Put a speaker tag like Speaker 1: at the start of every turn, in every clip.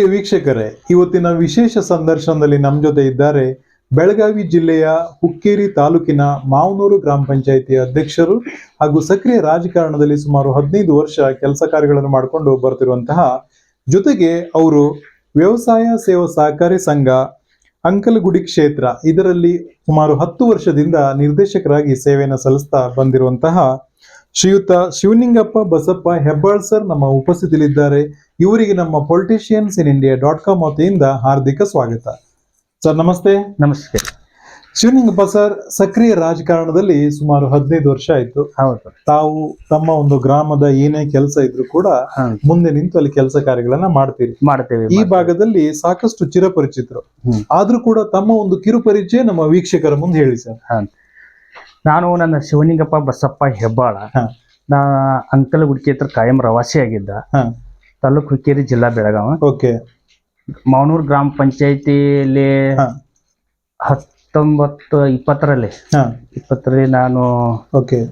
Speaker 1: ಪ್ರಿಯ ವೀಕ್ಷಕರೇ, ಇವತ್ತಿನ ವಿಶೇಷ ಸಂದರ್ಶನದಲ್ಲಿ ನಮ್ಮ ಜೊತೆ ಇದ್ದಾರೆ ಬೆಳಗಾವಿ ಜಿಲ್ಲೆಯ ಹುಕ್ಕೇರಿ ತಾಲೂಕಿನ ಮಾವನೂರು ಗ್ರಾಮ ಪಂಚಾಯಿತಿಯ ಅಧ್ಯಕ್ಷರು ಹಾಗೂ ಸಕ್ರಿಯ ರಾಜಕಾರಣದಲ್ಲಿ ಸುಮಾರು ಹದಿನೈದು ವರ್ಷ ಕೆಲಸ ಕಾರ್ಯಗಳನ್ನು ಮಾಡಿಕೊಂಡು ಬರ್ತಿರುವಂತಹ ಜೊತೆಗೆ ಅವರು ವ್ಯವಸಾಯ ಸೇವಾ ಸಹಕಾರಿ ಸಂಘ, ಅಂಕಲಗುಡಿ ಕ್ಷೇತ್ರ, ಇದರಲ್ಲಿ ಸುಮಾರು ಹತ್ತು ವರ್ಷದಿಂದ ನಿರ್ದೇಶಕರಾಗಿ ಸೇವೆಯನ್ನು ಸಲ್ಲಿಸ್ತಾ ಬಂದಿರುವಂತಹ ಶ್ರೀಯುತ ಶಿವಲಿಂಗಪ್ಪ ಬಸಪ್ಪ ಹೆಬ್ಬಾಳ್ ಸರ್ ನಮ್ಮ ಉಪಸ್ಥಿತಿಯಲ್ಲಿದ್ದಾರೆ. ಇವರಿಗೆ ನಮ್ಮ politicians in India dot com ವತಿಯಿಂದ ಹಾರ್ದಿಕ ಸ್ವಾಗತ. ಸರ್ ನಮಸ್ತೆ.
Speaker 2: ನಮಸ್ತೆ.
Speaker 1: ಶಿವಲಿಂಗಪ್ಪ ಸರ್ ಸಕ್ರಿಯ ರಾಜಕಾರಣದಲ್ಲಿ ಸುಮಾರು ಹದಿನೈದು ವರ್ಷ ಆಯ್ತು. ತಾವು ತಮ್ಮ ಒಂದು ಗ್ರಾಮದ ಏನೇ ಕೆಲಸ ಇದ್ರೂ ಕೂಡ ಮುಂದೆ ನಿಂತು ಅಲ್ಲಿ ಕೆಲಸ ಕಾರ್ಯಗಳನ್ನ ಮಾಡ್ತೀರಿ.
Speaker 2: ಮಾಡ್ತೇವೆ
Speaker 1: ಈ ಭಾಗದಲ್ಲಿ ಸಾಕಷ್ಟು ಚಿರಪರಿಚಿತರು. ಆದ್ರೂ ಕೂಡ ತಮ್ಮ ಒಂದು ಕಿರು ಪರಿಚಯ ನಮ್ಮ ವೀಕ್ಷಕರ ಮುಂದೆ ಹೇಳಿ ಸರ್.
Speaker 2: ನಾನು ನನ್ನ ಶಿವಲಿಂಗಪ್ಪ ಬಸಪ್ಪ ಹೆಬ್ಬಾಳ. ನಾ ಅಂಕಲ್ ಹುಡುಕಿ ಹತ್ರ ಕಾಯಂ ರವಾಸಿ
Speaker 1: ಆಗಿದ್ದ.
Speaker 2: ತಾಲೂಕು ಹುಕ್ಕೇರಿ ಜಿಲ್ಲಾ ಬೆಳಗಾವ.
Speaker 1: ಓಕೆ.
Speaker 2: ಮಾವನೂರು ಗ್ರಾಮ ಪಂಚಾಯಿತಿಯಲ್ಲಿ
Speaker 1: ಹಾ.
Speaker 2: ಹತ್ತೊಂಬತ್ತು ಇಪ್ಪತ್ತರಲ್ಲಿ. ಇಪ್ಪತ್ತರಲ್ಲಿ ನಾನು
Speaker 1: ಓಕೆ.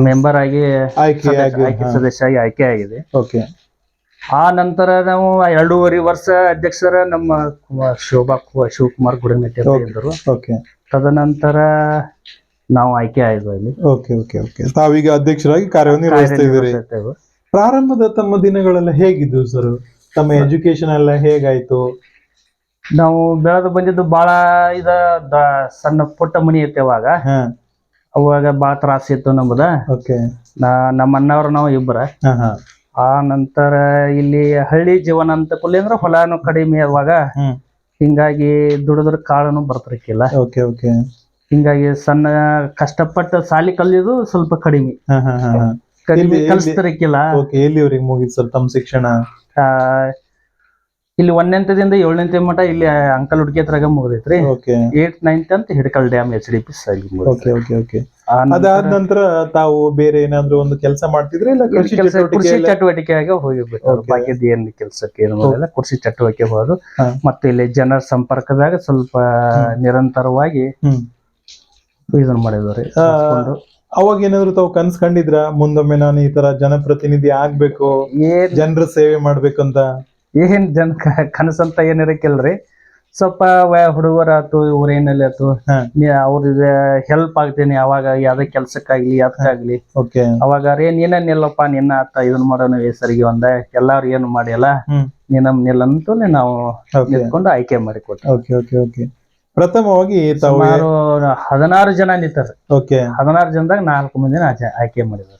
Speaker 2: ಮೆಂಬರ್ ಆಗಿ
Speaker 1: ಆಯ್ಕೆ
Speaker 2: ಸದಸ್ಯ-
Speaker 1: ಆಗಿ
Speaker 2: ಆಯ್ಕೆ ಆಗಿದೆ.
Speaker 1: ಓಕೆ.
Speaker 2: ಆ ನಂತರ ನಾವು ಎರಡೂವರೆ ವರ್ಷ ಅಧ್ಯಕ್ಷರ ನಮ್ಮ ಶೋಭಾ ಶಿವಕುಮಾರ್ ಗುಡಮೆಟ್ಟಿ ಅಂತ ಇದ್ದರು.
Speaker 1: ಓಕೆ.
Speaker 2: ತದನಂತರ ನಾವು ಆಯ್ಕೆ ಆಯ್ತು ಇಲ್ಲಿ
Speaker 1: ಓಕೆ ಓಕೆ ಓಕೆ ತಾವೀಗ ಅಧ್ಯಕ್ಷರಾಗಿ ಕಾರ್ಯನಿರ್ವಹಿಸ್ತಾ ನಿರ್ವಹಿಸ್ತಾ ಇದ್ದೀರಿ.
Speaker 2: ಕಾರ್ಯನಿರ್ವಹಿಸುತ್ತೇವೆ.
Speaker 1: ಪ್ರಾರಂಭದ ತಮ್ಮ ದಿನಗಳೆಲ್ಲ ಹೇಗಿದ್ದು ಸರ್ ತಮ್ಮ ಎಜುಕೇಶನ್ ಎಲ್ಲ ಹೇಗಾಯ್ತು?
Speaker 2: ನಾವು ಬೆಳೆದು ಬಂದಿದ್ದು ಬಾಳ ಇದ ದ- ಸಣ್ಣ ಪುಟ್ಟ ಮನಿ ಇತ್ತು ಅವಾಗ
Speaker 1: ಹಾ.
Speaker 2: ಅವಾಗ ಬಾಳ ತ್ರಾಸ ಇತ್ತು ನಮ್ದ.
Speaker 1: ಓಕೆ
Speaker 2: ನಾ ನಮ್ಮ ಅಣ್ಣವ್ರು ನಾವು ಇಬ್ಬರ.
Speaker 1: ಹಾ ಹಾ.
Speaker 2: ಆ ನಂತರ ಇಲ್ಲಿ ಹಳ್ಳಿ ಜೀವನ ಅಂತ ಕೊಲ್ಲಿ ಅಂದ್ರೆ ಹೊಲಾನು ಕಡಿಮೆ ಅವಾಗ
Speaker 1: ಹ್ಮ್.
Speaker 2: ಹಿಂಗಾಗಿ ದುಡಿದ್ರ ಕಾಳನು ಬರ್ತಿರ್ಕಿಲ್ಲ
Speaker 1: ಓಕೆ ಓಕೆ
Speaker 2: ಹಿಂಗಾಗಿ ಸಣ್ಣ ಕಷ್ಟಪಟ್ಟ ಸಾಲಿ ಕಲಿಯೋದು ಸ್ವಲ್ಪ ಕಡಿಮೆ. ಕಡಿಮೆ ಕಲಿಸ್ತಿರಕ್ಕಿಲ್ಲ
Speaker 1: ಓಕೆ ಎಲ್ಲಿವರೆಗೆ ಮುಗಿತು ಸರ್ ತಮ್ಮ ಶಿಕ್ಷಣ?
Speaker 2: ಇಲ್ಲಿ ಒಂದನೇಂತದಿಂದ ಏಳನೇಂತ ಮಠ ಇಲ್ಲಿ ಅಂಕಲ್ ಹುಡುಗಿ ಹತ್ರಾಗ ಮುಗ್ದೈತ್ರಿ.
Speaker 1: ಓಕೆ
Speaker 2: ಏಟ್ ನೈನ್ತ್ ಅಂತ Hidkal dam H D P side
Speaker 1: okay okay okay ಅದಾದ ನಂತರ ತಾವು ಬೇರೆ ಏನಾದ್ರು ಒಂದು ಕೆಲಸ ಮಾಡ್ತಿದ್ರೆ ಇಲ್ಲ ಕೃಷಿ
Speaker 2: ಕೃಷಿ
Speaker 1: ಹೋಗಿಬಿಟ್ಟು
Speaker 2: ಚಟುವಟಿಕೆಯಾಗ ಹೋಗಿರ್ಬೇಕು
Speaker 1: Okay.
Speaker 2: ಬಾಕಿದ್ ಏನ್ ಕೆಲ್ಸಕ್ಕೆ ಏನು ಮಾಡಿಲ್ಲ ಕೃಷಿ ಚಟುವಟಿಕೆ ಹೋಗೋದು
Speaker 1: ಹಾ.
Speaker 2: ಮತ್ತೆ ಇಲ್ಲಿ ಜನರ ಸಂಪರ್ಕದಾಗ ಸ್ವಲ್ಪ ನಿರಂತರವಾಗಿ ಇದನ್ನ ಮಾಡಿದ್ರಿ
Speaker 1: ಅವಾಗ ಏನಾದ್ರು ತಾವು ಕನ್ಸ್ ಕಂಡಿದ್ರ? ಮುಂದೊಮ್ಮೆ ನಾನು ಈ ತರ ಜನಪ್ರತಿನಿಧಿ ಆಗ್ಬೇಕು ಜನರ ಸೇವೆ ಮಾಡ್ಬೇಕಂತ? ಅಂತ
Speaker 2: ಏನ್ ಜನ ಕನಸಂತ ಏನ್ ಇರಕ್ಕಿಲ್ರಿ ಸ್ವಲ್ಪ ಹುಡುಗರಾತು ಊರೇನಲ್ಲಿ ಆತು ಅವ್ರ ಹೆಲ್ಪ್ ಆಗ್ತೇನೆ ಅವಾಗ ಯಾವ್ದೇ ಕೆಲ್ಸಕ್ಕಾಗ್ಲಿ ಯಾವ್ದಾಗ್ಲಿ
Speaker 1: ಓಕೆ.
Speaker 2: ಅವಾಗ ಏನ್ ಏನೇನ್ ನಿಲ್ಲಪ್ಪ ನಿನ್ನ ಆತ ಇದನ್ ಮಾಡೋಣ ಸರಿಗೆ ಒಂದ ಎಲ್ಲಾರು ಏನು ಮಾಡಿಯಲ್ಲ
Speaker 1: ನಿನ್ನ
Speaker 2: ನೀನ ನಿಲ್ಲಂತೂ ನಾವು
Speaker 1: ಓಕೆ.
Speaker 2: ಓಕೆ ಆಯ್ಕೆ ಮಾಡಿ
Speaker 1: ಪ್ರಥಮವಾಗಿ ತಾವು
Speaker 2: ಸುಮಾರು ಹದಿನಾರು ಜನ ನಿಂತಾರ
Speaker 1: ಓಕೆ.
Speaker 2: ಹದಿನಾರು ಜನದಾಗ ನಾಲ್ಕು ಮಂದಿನ ಆಚೆ- ಆಯ್ಕೆ ಮಾಡಿದ್ರು.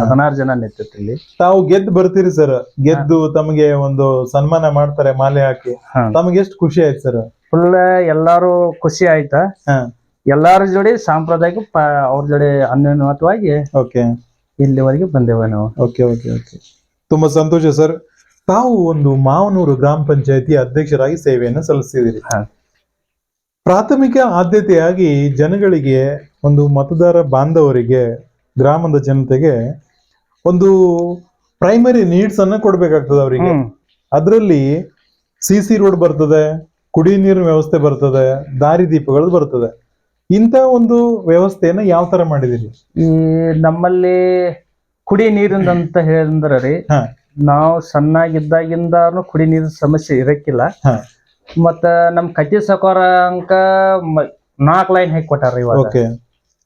Speaker 2: ಹದಿನಾರು ಜನ ನಿಂತಿತ್ತು ಇಲ್ಲಿ.
Speaker 1: ತಾವು ಗೆದ್ದು ಬರ್ತೀರಿ ಸರ್. ಗೆದ್ದು ತಮಗೆ ಒಂದು ಸನ್ಮಾನ ಮಾಡ್ತಾರೆ ಮಾಲೆ ಹಾಕಿ. ತಮಗೆ ಎಷ್ಟು ಖುಷಿ ಆಯ್ತು ಸರ್?
Speaker 2: ಫುಲ್ ಎಲ್ಲಾರು ಖುಷಿ ಆಯ್ತಾ.
Speaker 1: ಹಾ.
Speaker 2: ಎಲ್ಲಾರ ಜೋಡಿ ಸಾಂಪ್ರದಾಯಿಕ ಅವ್ರ ಜೋಡಿ ಅನ್ಯೋನ್ಯವಾಗಿ
Speaker 1: ಓಕೆ.
Speaker 2: ಇಲ್ಲಿವರೆಗೆ ಬಂದೇವ ನಾವು.
Speaker 1: Okay okay okay. ತುಂಬಾ ಸಂತೋಷ ಸರ್. ತಾವು ಒಂದು ಮಾವನೂರು ಗ್ರಾಮ ಪಂಚಾಯತಿ ಅಧ್ಯಕ್ಷರಾಗಿ ಸೇವೆಯನ್ನು ಸಲ್ಲಿಸಿದಿರಿ. ಪ್ರಾಥಮಿಕ ಆದ್ಯತೆಯಾಗಿ ಜನಗಳಿಗೆ ಒಂದು ಮತದಾರ ಬಾಂಧವರಿಗೆ ಗ್ರಾಮದ ಜನತೆಗೆ ಒಂದು ಪ್ರೈಮರಿ ನೀಡ್ಸ್ ಅನ್ನ ಕೊಡ್ಬೇಕಾಗ್ತದೆ ಅವರಿಗೆ. ಅದರಲ್ಲಿ ಸಿ ಸಿ ರೋಡ್ ಬರ್ತದೆ ಕುಡಿ ನೀರಿನ ವ್ಯವಸ್ಥೆ ಬರ್ತದೆ ದಾರಿ ದೀಪಗಳು ಬರ್ತದೆ. ಇಂತ ಒಂದು ವ್ಯವಸ್ಥೆಯನ್ನ ಯಾವ ತರ ಮಾಡಿದಿರಿ
Speaker 2: ಈ ನಮ್ಮಲ್ಲಿ ಕುಡಿ ನೀರಿಂದಂತ ಹೇಳಿದ್ರ ರೀ ನಾವು ಸಣ್ಣಾಗಿದ್ದಾಗಿಂದಾನು ಕುಡಿ ನೀರಿನ ಸಮಸ್ಯೆ ಇರಕ್ಕಿಲ್ಲ.
Speaker 1: ಹಾ.
Speaker 2: ಮತ್ತ ನಮ್ ಕಟ್ಟಿ ಸಕೋರ ಅಂಕ ನಾಲ್ಕು ಲೈನ್ ಹಾಕಿ ಕೊಟ್ಟಾರ ಇವಾಗ.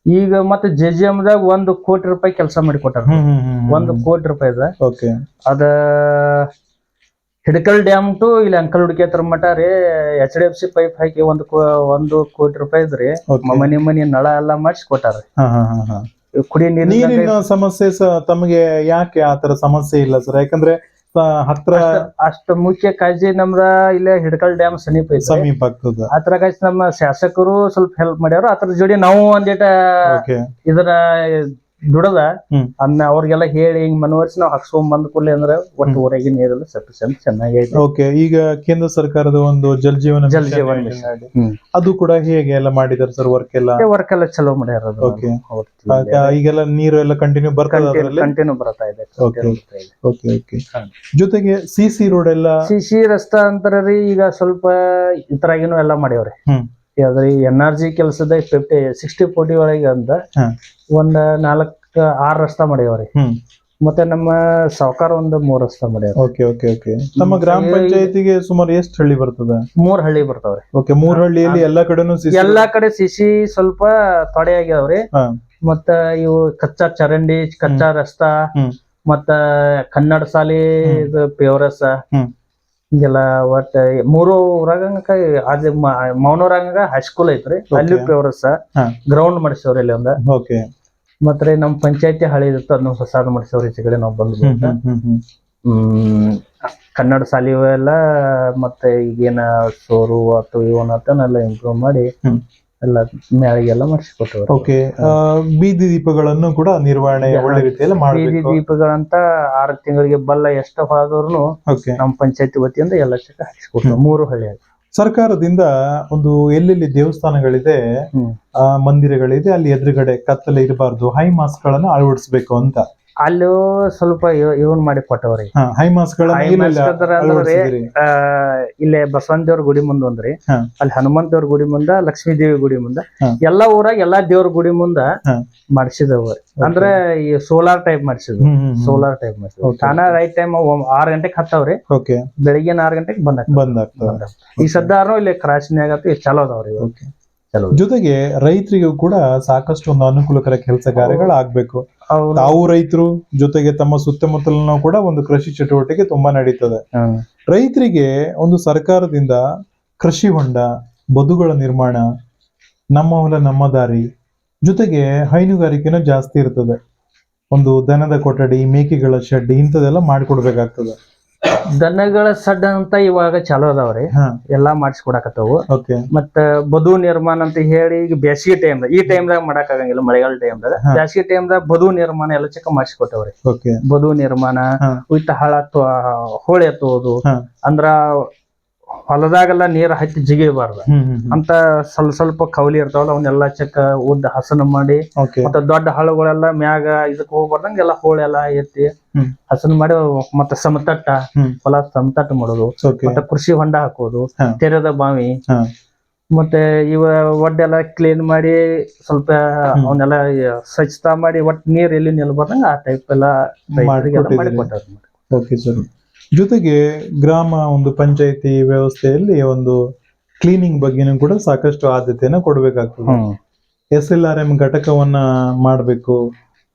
Speaker 2: ಈಗ ಮತ್ತೆ ಜೆ ಜೆ ದಾಗ ಒಂದ್ ಕೋಟಿ ರೂಪಾಯಿ ಕೆಲಸ ಮಾಡಿ ಕೊಟ್ಟಾರ ಒಂದು ಕೋಟಿ ರೂಪಾಯಿದ ಅದ. ಹಿಡಕಲ್ ಡ್ಯಾಮ್ ಟು ಇಲ್ಲಿ ಅಂಕಲ್ ಹುಡುಕಿ ಹತ್ರ ಮಟ ರೀ H D F C pipe ಹಾಕಿ ಒಂದು ಒಂದು ಕೋಟಿ ರೂಪಾಯಿ
Speaker 1: ಇದ್ರಿ.
Speaker 2: ಮನಿ ಮನಿ ನಳ ಎಲ್ಲ ಮಾಡಿಸಿ ಕೊಟ್ಟಾರ ಕುಡಿ ನೀರಿನ
Speaker 1: ಸಮಸ್ಯೆ ತಮಗೆ ಯಾಕೆ ಆತರ ಸಮಸ್ಯೆ ಇಲ್ಲ ಸರ್? ಯಾಕಂದ್ರೆ ಹತ್ರ
Speaker 2: ಅಷ್ಟ ಮುಖ್ಯ ಕಾಳಜಿ ನಮ್ದ ಇಲ್ಲೇ ಹಿಡಕಲ್ ಡ್ಯಾಮ್ ಸಮೀಪ ಐತಿ
Speaker 1: ಸಮೀಪ ಆಗ್ತದ.
Speaker 2: ಅದ್ರ ಕಾಯ್ಸ್ ನಮ್ಮ ಶಾಸಕರು ಸ್ವಲ್ಪ ಹೆಲ್ಪ್ ಮಾಡ್ಯಾರ ಅದ್ರ ಜೋಡಿ ನಾವು ಒಂದಿಟ ಇದರ ದುಡದ
Speaker 1: ಅದನ್ನ
Speaker 2: ಅನ್ನ ಅವ್ರಿಗೆಲ್ಲ ಹೇಳಿ ಹಿಂಗ್ ಮನವರಿಸಿ ನಾವು ಹಾಕ್ಸ್ಕೊಂಡ್ ಬಂದ್ ಕೂಡಲೇ ಅಂದ್ರೆ ಒಟ್ಟು ಊರಾಗಿ ನೀರೆಲ್ಲ ಸಫಿಶಿಯಂಟ್ ಚೆನ್ನಾಗಿ ಐತೆ
Speaker 1: ಓಕೆ ಈಗ ಕೇಂದ್ರ ಸರ್ಕಾರದ ಒಂದು ಜಲ್ ಜೀವನ
Speaker 2: ಜಲ್ ಜೀವನ ಮಿಷನ್.
Speaker 1: ಅದು ಕೂಡ ಹೇಗೆ ಎಲ್ಲ ಮಾಡಿದಾರೆ ಸರ್ ವರ್ಕ್ ಎಲ್ಲ?
Speaker 2: ವರ್ಕ್ ಎಲ್ಲ ಚಲೋ ಮಾಡ್ಯಾರ
Speaker 1: ಓಕೆ. ಈಗೆಲ್ಲ ನೀರು ಎಲ್ಲ ಕಂಟಿನ್ಯೂ ಬರ್ತದೆ
Speaker 2: ಕಂಟಿನ್ಯೂ ಬರ್ತಾ ಇದೆ.
Speaker 1: ಓಕೆ ಓಕೆ ಜೊತೆಗೆ ಸಿ ಸಿ ರೋಡ್ ಎಲ್ಲ?
Speaker 2: ಸಿ ರಸ್ತಾ ಅಂತಾರ ರೀ ಈಗ ಸ್ವಲ್ಪ ಇತರಾಗಿನೂ ಎಲ್ಲ ಮಾಡ್ಯಾವ್ರಿ. ಯಾವ್ದ್ರಿ ಎನ್ ಆರ್ ಜಿ ಕೆಲಸದ ಫಿಫ್ಟಿ ಸಿಕ್ಸ್ಟಿ ಫೋರ್ಟಿ ಒಳಗೆ ಅಂತ ಒಂದ್ ನಾಲ್ಕ್ ಆರ್ ರಸ್ತಾ ಮಾಡ್ಯಾವ್ರಿ ಮತ್ತೆ ನಮ್ಮ ಸಾವುಕಾರ ಒಂದು ಮೂರ್ ರಸ್ತೆ ಮಾಡ್ಯಾರ
Speaker 1: ಓಕೆ ಓಕೆ. ಓಕೆ ನಮ್ಮ ಗ್ರಾಮ ಪಂಚಾಯತಿಗೆ ಸುಮಾರು ಎಷ್ಟು ಹಳ್ಳಿ ಬರ್ತದೆ?
Speaker 2: ಮೂರ್ ಹಳ್ಳಿ ಬರ್ತಾವ್ರಿ.
Speaker 1: ಓಕೆ ಮೂರ್ ಹಳ್ಳಿಯಲ್ಲಿ ಎಲ್ಲಾ ಕಡೆನೂ
Speaker 2: ಎಲ್ಲಾ ಕಡೆ ಸಿಸಿ ಸ್ವಲ್ಪ ತೊಡೆ ಆಗ್ಯಾವ್ರಿ. ಮತ್ತ ಇವು ಕಚ್ಚಾ ಚರಂಡಿ ಕಚ್ಚಾ ರಸ್ತಾ ಮತ್ತ ಕನ್ನಡ ಸಾಲಿ ಪೇವರಸ
Speaker 1: ಹ್ಮ್.
Speaker 2: ಹಿಂಗೆಲ್ಲ ಒಟ್ಟ ಮೂರು ಊರಾಗ ಅದ ಹೈ ಹೈಸ್ಕೂಲ್ ಐತ್ರಿ. ಅಲ್ಲಿ ಪೇವರಸ ಗ್ರೌಂಡ್ ಮಾಡಿಸವ್ರಿ ಇಲ್ಲಿ ಒಂದ.
Speaker 1: ಓಕೆ
Speaker 2: ಮತ್ತೆ ನಮ್ ಪಂಚಾಯತಿ ಹಳಿ ಇರುತ್ತೆ ಅದನ್ನ ಹೊಸಾದ್ ಮಾಡಿಸವ್ರಿ ಈಚೆ ಕಡೆ ನಾವು ಬಂದ್
Speaker 1: ಹ್ಮ್
Speaker 2: ಕನ್ನಡ ಸಾಲಿ ಎಲ್ಲ ಮತ್ತೆ ಈಗೇನ ಸೋರು ಆತು ಇವನತ್ತನೆಲ್ಲ ಇಂಪ್ರೂವ್ ಮಾಡಿ ಎಲ್ಲ ಮ್ಯಾಳಿಗೆಲ್ಲ ಮಾಡಿಸಿಕೊಟ್ಟವರು
Speaker 1: ಓಕೆ ಬೀದಿ ದೀಪಗಳನ್ನು ಕೂಡ ನಿರ್ವಹಣೆ ಒಳ್ಳೆ ರೀತಿಯಲ್ಲಿ
Speaker 2: ಬೀದಿ
Speaker 1: ಮಾಡಬೇಕು
Speaker 2: ದೀಪಗಳಂತ ಆರು ತಿಂಗಳಿಗೆ ಬಲ್ಲ ಎಷ್ಟು ಆದವ್ರು
Speaker 1: ಓಕೆ
Speaker 2: ನಮ್ಮ ಪಂಚಾಯತಿ ವತಿಯಿಂದ ಎಲ್ಲ ಚೆಕ್ ಹಾಕಿಸ್ಕೊಟ್ರು ಮೂರು ಹಳ್ಳಿ
Speaker 1: ಸರ್ಕಾರದಿಂದ ಒಂದು ಎಲ್ಲೆಲ್ಲಿ ದೇವಸ್ಥಾನಗಳಿದೆ
Speaker 2: ಹ್ಮ್.
Speaker 1: ಆ ಮಂದಿರಗಳಿದೆ ಅಲ್ಲಿ ಎದುರುಗಡೆ ಕತ್ತಲೆ ಇರಬಾರ್ದು ಹೈ ಮಾಸ್ಕ್ ಗಳನ್ನ ಅಳವಡಿಸಬೇಕು ಅಂತ.
Speaker 2: ಅಲ್ಲೂ ಸ್ವಲ್ಪ ಇವ್- ಇವನ್ ಮಾಡಿ ಕೊಟ್ಟವ್ರಿ. ಇಲ್ಲೇ ಬಸವನ ದೇವ್ರ ಗುಡಿ ಮುಂದ ಒಂದ್ರಿ. ಅಲ್ಲಿ ಹನುಮಂತ ದೇವ್ರ ಗುಡಿ ಮುಂದ ಲಕ್ಷ್ಮೀ ದೇವಿ ಗುಡಿ ಮುಂದ. ಎಲ್ಲಾ ಊರಾಗ ಎಲ್ಲಾ ದೇವ್ರ ಗುಡಿ ಮುಂದ
Speaker 1: ಮಾಡಿಸಿದವ್ರಿ.
Speaker 2: ಮಾಡಿಸಿದವ ಅಂದ್ರೆ ಈ ಸೋಲಾರ್ ಟೈಪ್ ಮಾಡಿಸಿದ್ವು ಸೋಲಾರ್ ಟೈಪ್ ಮಾಡಿಸಿದ್ವಿ. ತಾನ ರೈಟ್ ಟೈಮ್ ಆರ್ ಗಂಟೆಗೆ ಹತ್ತವ್ರಿ. ಬೆಳಿಗ್ಗೆ ಆರ್ ಗಂಟೆಗೆ ಬಂದ
Speaker 1: ಬಂದ್
Speaker 2: ಈ ಸದ್ದಾರು ಇಲ್ಲಿ ಕ್ರಾಸಿನ್ಯಾಗ ಆಗತ್ತೆ ಚಲೋ ಅದಾವ್ರಿ
Speaker 1: ಜೊತೆಗೆ ರೈತರಿಗೂ ಕೂಡ ಸಾಕಷ್ಟು ಒಂದು ಅನುಕೂಲಕರ ಕೆಲಸ ಕಾರ್ಯಗಳು ಆಗ್ಬೇಕು. ತಾವು ರೈತರು ಜೊತೆಗೆ ತಮ್ಮ ಸುತ್ತಮುತ್ತಲಿನ ಕೂಡ ಒಂದು ಕೃಷಿ ಚಟುವಟಿಕೆ ತುಂಬಾ ನಡೀತದೆ. ರೈತರಿಗೆ ಒಂದು ಸರ್ಕಾರದಿಂದ ಕೃಷಿ ಹೊಂಡ ಬದುಗಳ ನಿರ್ಮಾಣ ನಮ್ಮ ಹೊಲ ನಮ್ಮ ದಾರಿ ಜೊತೆಗೆ ಹೈನುಗಾರಿಕೆನೂ ಜಾಸ್ತಿ ಇರ್ತದೆ. ಒಂದು ದನದ ಕೊಠಡಿ ಮೇಕೆಗಳ ಶೆಡ್ ಇಂಥದೆಲ್ಲ ಮಾಡಿಕೊಡ್ಬೇಕಾಗ್ತದೆ.
Speaker 2: ದನಗಳ ಸಡ್ ಅಂತ ಇವಾಗ ಚಲೋ ಅದಾವ್ರಿ. ಎಲ್ಲಾ ಮಾಡಿಸ್ಕೊಡಕತ್ತವು. ಮತ್ತ ಬದು ನಿರ್ಮಾಣ ಅಂತ ಹೇಳಿ ಈಗ ಬೇಸಿಗೆ ಟೈಮ್ ಈ ಟೈಮ್ದಾಗ ಮಾಡಕ್ ಆಗಂಗಿಲ್ಲ ಮಳೆಗಾಲ ಟೈಮ್ದಾಗ
Speaker 1: ಹಾ.
Speaker 2: ಬೇಸಿಗೆ ಟೈಮ್ದಾಗ ಬದು ನಿರ್ಮಾಣ ಎಲ್ಲ ಚಿಕ್ಕ ಮಾಡಿಸ್ಕೊಟ್ಟವ್ರಿ. ಬದು ನಿರ್ಮಾಣ ಉಯ್ತ ಹಳ ಹೋಳಿ ಎತ್ತುವುದು ಅಂದ್ರ ಹೊಲದಾಗೆಲ್ಲ ನೀರ್ ಹಚ್ಚಿ ಜಿಗಿಬಾರ್ದು ಅಂತ ಸ್ವಲ್ಪ ಸ್ವಲ್ಪ ಕವಲಿ ಇರ್ತಾವಲ್ಲ ಅವನ್ನೆಲ್ಲ ಚೆಕ್ಕ ಉದ್ದ ಹಸನ ಮಾಡಿ ಮತ್ತೆ ದೊಡ್ಡ ಹಳ್ಳಗಳೆಲ್ಲ ಮ್ಯಾಗ ಇದಕ್ ಹೋಗ್ಬಾರ್ದಂಗ ಎಲ್ಲ ಹೋಳೆಲ್ಲ ಎತ್ತಿ ಹಸನ ಮಾಡಿ ಮತ್ತೆ ಸಮತಟ್ಟ ಹೊಲ ಸಮತಟ್ಟ ಮಾಡೋದು. ಮತ್ತೆ ಕೃಷಿ ಹೊಂಡ ಹಾಕೋದು ತೆರೆದ ಬಾವಿ. ಮತ್ತೆ ಇವ ಒಡ್ಡೆಲ್ಲ ಕ್ಲೀನ್ ಮಾಡಿ ಸ್ವಲ್ಪ ಅವನ್ನೆಲ್ಲ ಸ್ವಚ್ಛತಾ ಮಾಡಿ ಒಟ್ಟು ನೀರ್ ಎಲ್ಲಿ ನಿಲ್ಬಾರ್ದಂಗ ಆ ಟೈಪ್ ಎಲ್ಲ ಮಾಡಿ
Speaker 1: ಮಾಡಿ ಜೊತೆಗೆ ಗ್ರಾಮ ಒಂದು ಪಂಚಾಯತಿ ವ್ಯವಸ್ಥೆಯಲ್ಲಿ ಒಂದು ಕ್ಲೀನಿಂಗ್ ಬಗ್ಗೆನೂ ಕೂಡ ಸಾಕಷ್ಟು ಆದ್ಯತೆಯನ್ನು ಕೊಡಬೇಕಾಗ್ತದೆ. ಎಸ್ ಎಲ್ ಆರ್ ಎಂ ಘಟಕವನ್ನ ಮಾಡಬೇಕು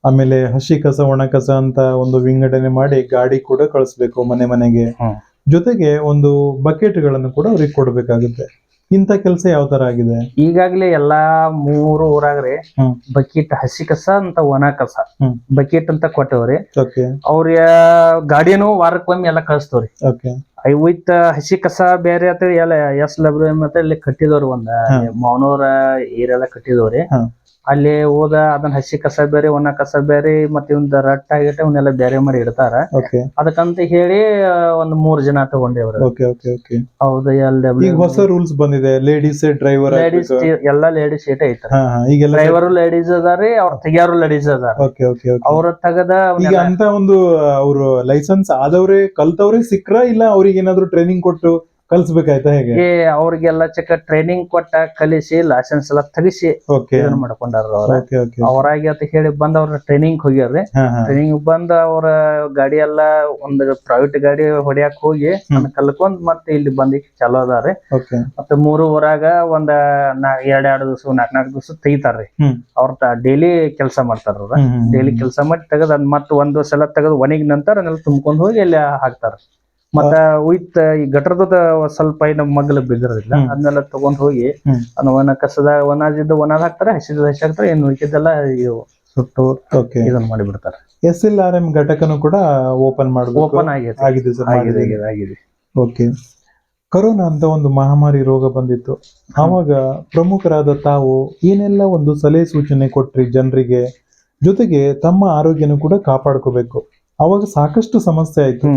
Speaker 1: ಆಮೇಲೆ ಹಸಿ ಕಸ ಒಣ ಕಸ ಅಂತ ಒಂದು ವಿಂಗಡಣೆ ಮಾಡಿ ಗಾಡಿ ಕೂಡ ಕಳಿಸ್ಬೇಕು ಮನೆ ಮನೆಗೆ. ಜೊತೆಗೆ ಒಂದು ಬಕೆಟ್ಗಳನ್ನು ಕೂಡ ಅವ್ರಿಗೆ ಕೊಡ್ಬೇಕಾಗುತ್ತೆ. ಇಂಥ ಕೆಲಸ ಯಾವ ತರ ಆಗಿದೆ?
Speaker 2: ಈಗಾಗ್ಲೇ ಎಲ್ಲಾ ಮೂರು ಊರಾಗ್ರಿ
Speaker 1: ಹ್ಮ್.
Speaker 2: ಬಕೀಟ್ ಹಸಿ ಕಸ ಅಂತ ಒಣ ಕಸ.
Speaker 1: ಹ್ಮ್.
Speaker 2: ಬಕೀಟ್ ಅಂತ ಕೊಟ್ಟವ್ರಿ.
Speaker 1: ಓಕೆ.
Speaker 2: ಅವ್ರ ಗಾಡಿನೂ ವಾರಕ್ಕೊಮ್ಮೆ ಎಲ್ಲ ಕಳಿಸ್ತವ್ರಿ.
Speaker 1: ಓಕೆ.
Speaker 2: ವಿತ್ ಹಸಿ ಕಸ ಬೇರೆ ಅಂತ ಎಲ್ಲ ಎಸ್ ಡಬ್ಲ್ಯೂ ಎಂ ಅಂತ ಇಲ್ಲಿ ಕಟ್ಟಿದವ್ರಿ ಒಂದ ಮೌನೂರ ಏರೆಲ್ಲ ಕಟ್ಟಿದವ್ರಿ.
Speaker 1: ಹಾ
Speaker 2: ಅಲ್ಲಿ ಹೋದ ಅದನ್ನ ಹಸಿ ಕಸ ಬೇರೆ ಒಣ ಕಸ ಬೇರೆ ಮತ್ತೆ ಒಂದು ರಟ್ಟ ಗಿಟ್ಟ ಇವನ್ನೆಲ್ಲ ಬೇರೆ ಮಾಡಿ ಇಡ್ತಾರ.
Speaker 1: ಓಕೆ
Speaker 2: ಅದಕ್ಕಂತ ಹೇಳಿ ಒಂದ್ ಮೂರ್ ಜನ ತಗೊಂಡೇವ್ರಿ
Speaker 1: ಓಕೆ ಓಕೆ ಓಕೆ
Speaker 2: ಹೌದು ಎಲ್
Speaker 1: ಈಗ
Speaker 2: ಡಬ್ಲ್ಯೂ
Speaker 1: ಹೊಸ ರೂಲ್ಸ್ ಬಂದಿದೆ ಲೇಡೀಸ್ ಡ್ರೈವರ್
Speaker 2: ಲೇಡೀಸ್ ಎಲ್ಲಾ ಲೇಡೀಸ್ ಸೀಟ್ ಐತ.
Speaker 1: ಹಾ ಹಾ ಈಗೆಲ್ಲ
Speaker 2: ಡ್ರೈವರು ಲೇಡೀಸ್ ಅದಾರಿ ಅವ್ರ ತೆಗಿಯಾರು ಲೇಡೀಸ್ ಅದಾರ.
Speaker 1: ಓಕೆ ಓಕೆ ಓಕೆ
Speaker 2: ಅವ್ರ ತಗದ
Speaker 1: ಈಗ ಅಂತ ಒಂದು ಅವರು ಲೈಸೆನ್ಸ್ ಆದವ್ರೆ ಕಲ್ತವ್ರೆ ಸಿಕ್ರ ಇಲ್ಲ ಅವ್ರಿಗೆ ಏನಾದ್ರು ಟ್ರೈನಿಂಗ್ ಕೊಟ್ಟು ಕಲ್ಸ್ಬೇಕಾಯ್ತಾ ಹೇಗೆ?
Speaker 2: ಏ ಅವ್ರಿಗೆಲ್ಲ ಚಕ್ಕ ಟ್ರೈನಿಂಗ್ ಕೊಟ್ಟ ಕಲಿಸಿ ಲೈಸೆನ್ಸ್ ಎಲ್ಲ ತಗಿಸಿ
Speaker 1: ಓಕೆ
Speaker 2: ಇದನ್ನ ಮಾಡ್ಕೊಂಡಾರ ಅವ್ರ.
Speaker 1: ಓಕೆ ಓಕೆ
Speaker 2: ಅವ್ರಾಗಿ ಅಂತ ಹೇಳಿ ಬಂದ ಅವ್ರ ಟ್ರೈನಿಂಗ್ ಹೋಗ್ಯಾರ್ರಿ.
Speaker 1: ಹಾ ಹಾ.
Speaker 2: ಟ್ರೈನಿಂಗ್ ಬಂದ ಅವ್ರ ಗಾಡಿ ಎಲ್ಲ ಒಂದ್ ಪ್ರೈವೇಟ್ ಗಾಡಿ ಹೊಡ್ಯಾಕ್ ಹೋಗಿ ಅದನ್ನ ಕಲ್ಕೊಂಡ್ ಮತ್ತೆ ಇಲ್ಲಿ ಬಂದಿ ಚಲೋ ಅದಾರಿ
Speaker 1: ಓಕೆ
Speaker 2: ಮತ್ತೆ ಮೂರು ಊರಾಗ ಒಂದ್ ನಾ ಎರಡ್ ಎರಡ್ ದಿವಸ ನಾಲ್ಕ್ ನಾಲ್ಕು ದಿವಸ ತೆಗಿತಾರ್ರಿ.
Speaker 1: ಹ್ಮ್.
Speaker 2: ಅವ್ರ ಡೈಲಿ ಕೆಲಸ ಮಾಡ್ತಾರ ಅವ್ರ.
Speaker 1: ಹ್ಮ್, ಹ್ಮ್,
Speaker 2: ಡೈಲಿ ಕೆಲಸ ಮಾಡಿ ತೆಗದ್ ಅದ್ ಮತ್ತ್ ಒಂದ್ ದಿವಸ ಎಲ್ಲ ತೆಗದ್ ಒಣಗಿದ ನಂತರ ತುಂಬ್ಕೊಂಡ್ ಹೋಗಿ ಅಲ್ಲಿ ಹಾಕ್ತಾರ. ಮತ್ತ ಉಯ್ತ ಈ ಗಟರದ ಸ್ವಲ್ಪ ಏನ ಮಗ್ಲ ಬಿದ್ದಿರೋದಿಲ್ಲ. ಅದನ್ನೆಲ್ಲ ತಗೊಂಡ್ ಹೋಗಿ ಒಣ ಕಸದ ಒಣದಿದ್ದು ಒಣದ ಹಾಕ್ತಾರ ಹಸಿದ ಹಸಿ ಹಾಕ್ತಾರ ಇನ್ನು ಉಳಿಕೆದೆಲ್ಲ ಇವು ಸುಟ್ಟು
Speaker 1: ಓಕೆ
Speaker 2: ಇದನ್ನ ಮಾಡಿ ಬಿಡ್ತಾರ.
Speaker 1: ಎಸ್ ಎಲ್ ಆರ್ ಎಂ ಘಟಕನು ಕೂಡ ಓಪನ್ ಮಾಡಬೇಕು.
Speaker 2: ಓಪನ್
Speaker 1: ಆಗಿದೆ ಸರ್
Speaker 2: ಆಗಿದೆ ಆಗಿದೆ
Speaker 1: ಓಕೆ ಕರೋನಾ ಅಂತ ಒಂದು ಮಹಾಮಾರಿ ರೋಗ ಬಂದಿತ್ತು. ಆವಾಗ ಪ್ರಮುಖರಾದ ತಾವು ಏನೆಲ್ಲ ಒಂದು ಸಲಹೆ ಸೂಚನೆ ಕೊಟ್ರಿ ಜನರಿಗೆ? ಜೊತೆಗೆ ತಮ್ಮ ಆರೋಗ್ಯನೂ ಕೂಡ ಕಾಪಾಡ್ಕೋಬೇಕು. ಅವಾಗ ಸಾಕಷ್ಟು ಸಮಸ್ಯೆ ಆಯ್ತು.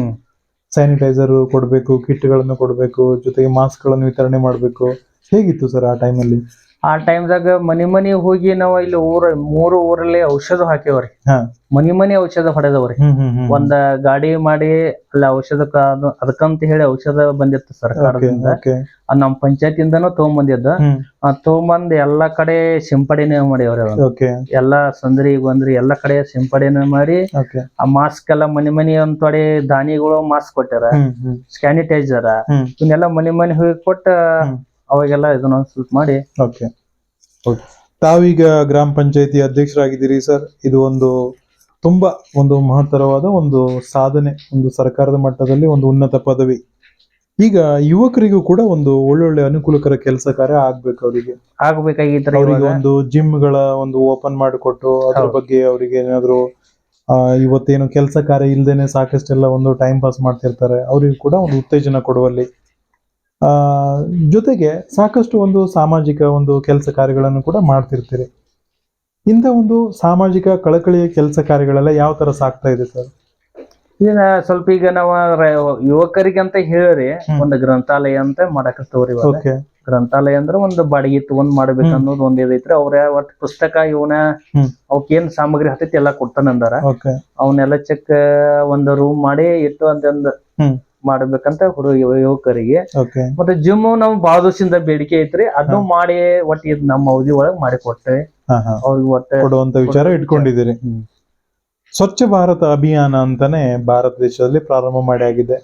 Speaker 1: ಸ್ಯಾನಿಟೈಸರ್ ಕೊಡಬೇಕು ಕಿಟ್ಗಳನ್ನು ಕೊಡಬೇಕು ಜೊತೆಗೆ ಮಾಸ್ಕ್ಗಳನ್ನು ವಿತರಣೆ ಮಾಡಬೇಕು. ಹೇಗಿತ್ತು ಸರ್ ಆ ಟೈಮಲ್ಲಿ
Speaker 2: ಆ ಟೈಮ್ದಾಗ ಮನಿ ಮನಿ ಹೋಗಿ ನಾವು ಇಲ್ಲಿ ಊರ ಮೂರು ಊರಲ್ಲಿ ಔಷಧ ಹಾಕೇವ್ರಿ. ಮನಿ ಮನಿ ಔಷಧ ಹೊಡೆದವ್ರಿ. ಒಂದ ಗಾಡಿ ಮಾಡಿ ಅಲ್ಲಿ ಔಷಧಕ್ಕ ಅದು ಅದಕ್ಕಂತ ಹೇಳಿ ಔಷಧ ಬಂದಿತ್ತು ಸರ್ಕಾರದಿಂದ. ನಮ್ ಪಂಚಾಯತಿಂದನೂ ತಗೊಂಬಂದಿದ್ದ. ತಗೊಂಬಂದ್ ಎಲ್ಲಾ ಕಡೆ ಸಿಂಪಡಣೆ ಮಾಡಿವ್ರಿ ಎಲ್ಲಾ ಸಂದ್ರಿ ಬಂದ್ರಿ ಎಲ್ಲಾ ಕಡೆ ಸಿಂಪಡಣೆ ಮಾಡಿ ಆ ಮಾಸ್ಕ್ ಎಲ್ಲಾ ಮನಿ ಮನಿ ಒಂದ್ ತೊಡೆ ದಾನಿಗಳು ಮಾಸ್ಕ್ ಕೊಟ್ಟಾರ. ಸ್ಯಾನಿಟೈಸರ್ ಇವನ್ನೆಲ್ಲ ಮನಿ ಮನಿ ಹೋಗಿ ಕೊಟ್ಟ. ಅವಾಗೆಲ್ಲ ಇದನ್ನ ಒಂದ್ ಸ್ವಲ್ಪ ಮಾಡಿ
Speaker 1: ಓಕೆ ತಾವೀಗ ಗ್ರಾಮ ಪಂಚಾಯತಿ ಅಧ್ಯಕ್ಷರಾಗಿದ್ದೀರಿ ಸರ್. ಇದು ಒಂದು ತುಂಬಾ ಒಂದು ಮಹತ್ತರವಾದ ಒಂದು ಸಾಧನೆ ಒಂದು ಸರ್ಕಾರದ ಮಟ್ಟದಲ್ಲಿ ಒಂದು ಉನ್ನತ ಪದವಿ. ಈಗ ಯುವಕರಿಗೂ ಕೂಡ ಒಂದು ಒಳ್ಳೊಳ್ಳೆ ಅನುಕೂಲಕರ ಕೆಲಸ ಕಾರ್ಯ ಆಗ್ಬೇಕು ಅವರಿಗೆ.
Speaker 2: ಆಗ್ಬೇಕಾಗಿತ್ತು
Speaker 1: ಅವರಿಗೆ
Speaker 2: ಇವಾಗ
Speaker 1: ಒಂದು ಜಿಮ್ಗಳ ಒಂದು ಓಪನ್ ಮಾಡಿಕೊಟ್ಟು ಅದ್ರ
Speaker 2: ಹೌದು.
Speaker 1: ಬಗ್ಗೆ ಅವರಿಗೆ ಏನಾದ್ರು ಆ, ಇವತ್ತೇನು ಕೆಲಸ ಕಾರ್ಯ ಇಲ್ದೇನೆ ಸಾಕಷ್ಟೆಲ್ಲ ಒಂದು ಟೈಮ್ ಪಾಸ್ ಮಾಡ್ತಿರ್ತಾರೆ. ಅವರಿಗೂ ಕೂಡ ಒಂದು ಉತ್ತೇಜನ ಕೊಡುವಲ್ಲಿ ಜೊತೆಗೆ ಸಾಕಷ್ಟು ಒಂದು ಸಾಮಾಜಿಕ ಒಂದು ಕೆಲಸ ಕಾರ್ಯಗಳನ್ನು ಕೂಡ ಮಾಡ್ತಿರ್ತೀರಿ. ಇಂಥ ಒಂದು ಸಾಮಾಜಿಕ ಕಳಕಳಿಯ ಕೆಲಸ ಕಾರ್ಯಗಳೆಲ್ಲ ಯಾವ ತರ ಸಾಕ್ತಾ ಇದೆ ಸರ್?
Speaker 2: ಈಗ ಸ್ವಲ್ಪ ಈಗ ನಾವು ಯುವಕರಿಗೆ ಅಂತ ಹೇಳಿ
Speaker 1: ಹ್ಮ್.
Speaker 2: ಒಂದು ಗ್ರಂಥಾಲಯ ಅಂತ ಮಾಡಕತ್ತವ್ರಿ ಗ್ರಂಥಾಲಯ ಅಂದ್ರೆ ಒಂದು ಬಾಡಿಗೆ ತಗೊಂಡ್ ಮಾಡ್ಬೇಕು ಅನ್ನೋದು ಒಂದ್ ಇದೈತ್ರಿ ಅವ್ರ ಒಟ್ ಪುಸ್ತಕ ಇವನ. ಅವಕ್ ಏನ್ ಸಾಮಗ್ರಿ ಹತ್ತೈತಿ ಎಲ್ಲಾ ಕೊಡ್ತಾನಂದಾರ. ಅವನ್ನೆಲ್ಲ ಚೆಕ್ ಒಂದು ರೂಮ್ ಮಾಡಿ ಇಟ್ಟು ಅಂತಂದ್. ಮಾಡ್ಬೇಕಂತ ಹುಡುಗ ಯುವ- ಯುವಕರಿಗೆ ಮತ್ತೆ ಜಿಮ್ ನಮ್ ಬಾಳ ದಿವಸದಿಂದ ಬೇಡಿಕೆ ಐತ್ರಿ. ಅದನ್ನು ಮಾಡಿ ಒಟ್ಟ ಇದ್ ನಮ್ಮ ಅವಧಿ ಒಳಗ್ ಮಾಡಿ
Speaker 1: ಕೊಡ್ತೇವೆ
Speaker 2: ಅವ್ರಿಗೆ ಒಟ್ಟ
Speaker 1: ಕೊಡುವಂತ ವಿಚಾರ ಇಟ್ಕೊಂಡಿದ್ದೀರಿ. ಸ್ವಚ್ಛ ಭಾರತ ಅಭಿಯಾನ ಅಂತಾನೆ ಭಾರತ ದೇಶದಲ್ಲಿ ಪ್ರಾರಂಭ ಮಾಡಿ ಆಗಿದೆ.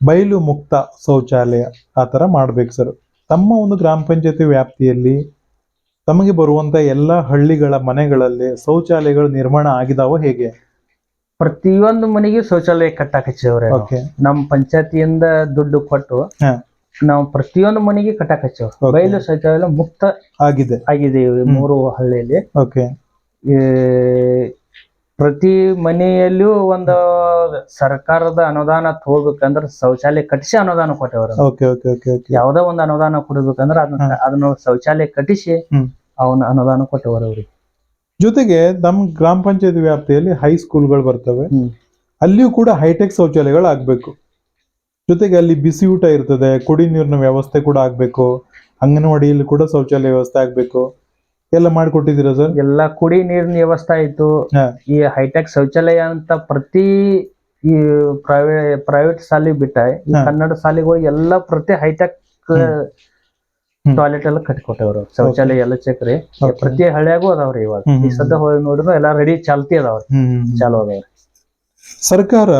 Speaker 1: ಬಯಲು ಮುಕ್ತ ಶೌಚಾಲಯ ಆತರ ತರ ಮಾಡ್ಬೇಕು ಸರ್. ತಮ್ಮ ಒಂದು ಗ್ರಾಮ ಪಂಚಾಯತಿ ವ್ಯಾಪ್ತಿಯಲ್ಲಿ ತಮಗೆ ಬರುವಂತ ಎಲ್ಲಾ ಹಳ್ಳಿಗಳ ಮನೆಗಳಲ್ಲಿ ಶೌಚಾಲಯಗಳು ನಿರ್ಮಾಣ ಆಗಿದಾವ ಹೇಗೆ?
Speaker 2: ಪ್ರತಿಯೊಂದು ಮನೆಗೆ ಶೌಚಾಲಯ ಕಟ್ಟಾಕ ಹಚ್ಚೇವ್ರಿ ನಾವು.
Speaker 1: ಓಕೆ
Speaker 2: ನಮ್ ಪಂಚಾಯತಿಯಿಂದ ದುಡ್ಡು ಕೊಟ್ಟು
Speaker 1: ಹಾ.
Speaker 2: ನಾವು ಪ್ರತಿಯೊಂದು ಮನೆಗೆ ಕಟ್ಟಾಕ ಹಚ್ಚೇವ್. ಬಯಲು ಶೌಚಾಲಯ ಮುಕ್ತ
Speaker 1: ಆಗಿದೆ.
Speaker 2: ಆಗಿದೆ ಮೂರು ಹಳ್ಳಿಯಲ್ಲಿ.
Speaker 1: ಓಕೆ
Speaker 2: ಈ ಪ್ರತಿ ಮನೆಯಲ್ಲೂ ಒಂದು ಸರ್ಕಾರದ ಅನುದಾನ ತಗೋಬೇಕಂದ್ರ ಶೌಚಾಲಯ ಕಟ್ಟಿಸಿ ಅನುದಾನ ಕೊಟ್ಟವ್ರ
Speaker 1: ಓಕೆ ಓಕೆ ಓಕೆ ಓಕೆ
Speaker 2: ಯಾವ್ದೋ ಒಂದು ಅನುದಾನ ಕೊಡ್ಬೇಕಂದ್ರ ಅದನ್ನ ಅದನ್ನ ಶೌಚಾಲಯ ಕಟ್ಟಿಸಿ
Speaker 1: ಹ್ಮ್.
Speaker 2: ಅವನ ಅನುದಾನ ಕೊಟ್ಟವ್ರ ಅವ್ರಿಗೆ.
Speaker 1: ಜೊತೆಗೆ ನಮ್ಮ ಗ್ರಾಮ ಪಂಚಾಯತ್ ವ್ಯಾಪ್ತಿಯಲ್ಲಿ ಹೈ ಹೈಸ್ಕೂಲ್ಗಳು ಬರ್ತವೆ. ಅಲ್ಲಿಯೂ ಕೂಡ ಹೈಟೆಕ್ ಶೌಚಾಲಯಗಳು ಆಗ್ಬೇಕು ಜೊತೆಗೆ ಅಲ್ಲಿ ಬಿಸಿ ಊಟ ಇರ್ತದೆ ಕುಡಿ ನೀರಿನ ವ್ಯವಸ್ಥೆ ಕೂಡ ಆಗ್ಬೇಕು ಅಂಗನವಾಡಿಯಲ್ಲಿ ಕೂಡ ಶೌಚಾಲಯ ವ್ಯವಸ್ಥೆ ಆಗ್ಬೇಕು ಎಲ್ಲ ಮಾಡಿಕೊಟ್ಟಿದ್ದೀರಾ ಸರ್
Speaker 2: ಎಲ್ಲ ಕುಡಿ ನೀರಿನ ವ್ಯವಸ್ಥೆ ಆಯ್ತು. ಈ ಹೈಟೆಕ್ ಶೌಚಾಲಯ ಅಂತ ಪ್ರತಿ ಈ ಪ್ರೈವೇಟ್ ಪ್ರೈವೇಟ್ ಶಾಲೆ ಬಿಟ್ಟ ಈ ಕನ್ನಡ ಶಾಲೆಗಳು ಎಲ್ಲ ಪ್ರತಿ ಹೈಟೆಕ್. ಟಾಯ್ಲೆಟ್ ಎಲ್ಲ ಕಟ್ಕೊಟ್ಟವ್ರು. ಶೌಚಾಲಯ ಎಲ್ಲ ಚೆಕ್
Speaker 1: ರೀ.
Speaker 2: ಪ್ರತಿ ಹಳ್ಳಿಯಾಗೂ ಅದಾವ್ರಿ ಇವಾಗ. ಈ ಸದ್ಯ ಹೋಗಿ ನೋಡಿದ್ರು ಎಲ್ಲ ರೆಡಿ ಚಾಲ್ತಿ ಅದಾವ್ರಿ. ಚಾಲು ಅದಾವ್ರಿ.
Speaker 1: ಸರ್ಕಾರ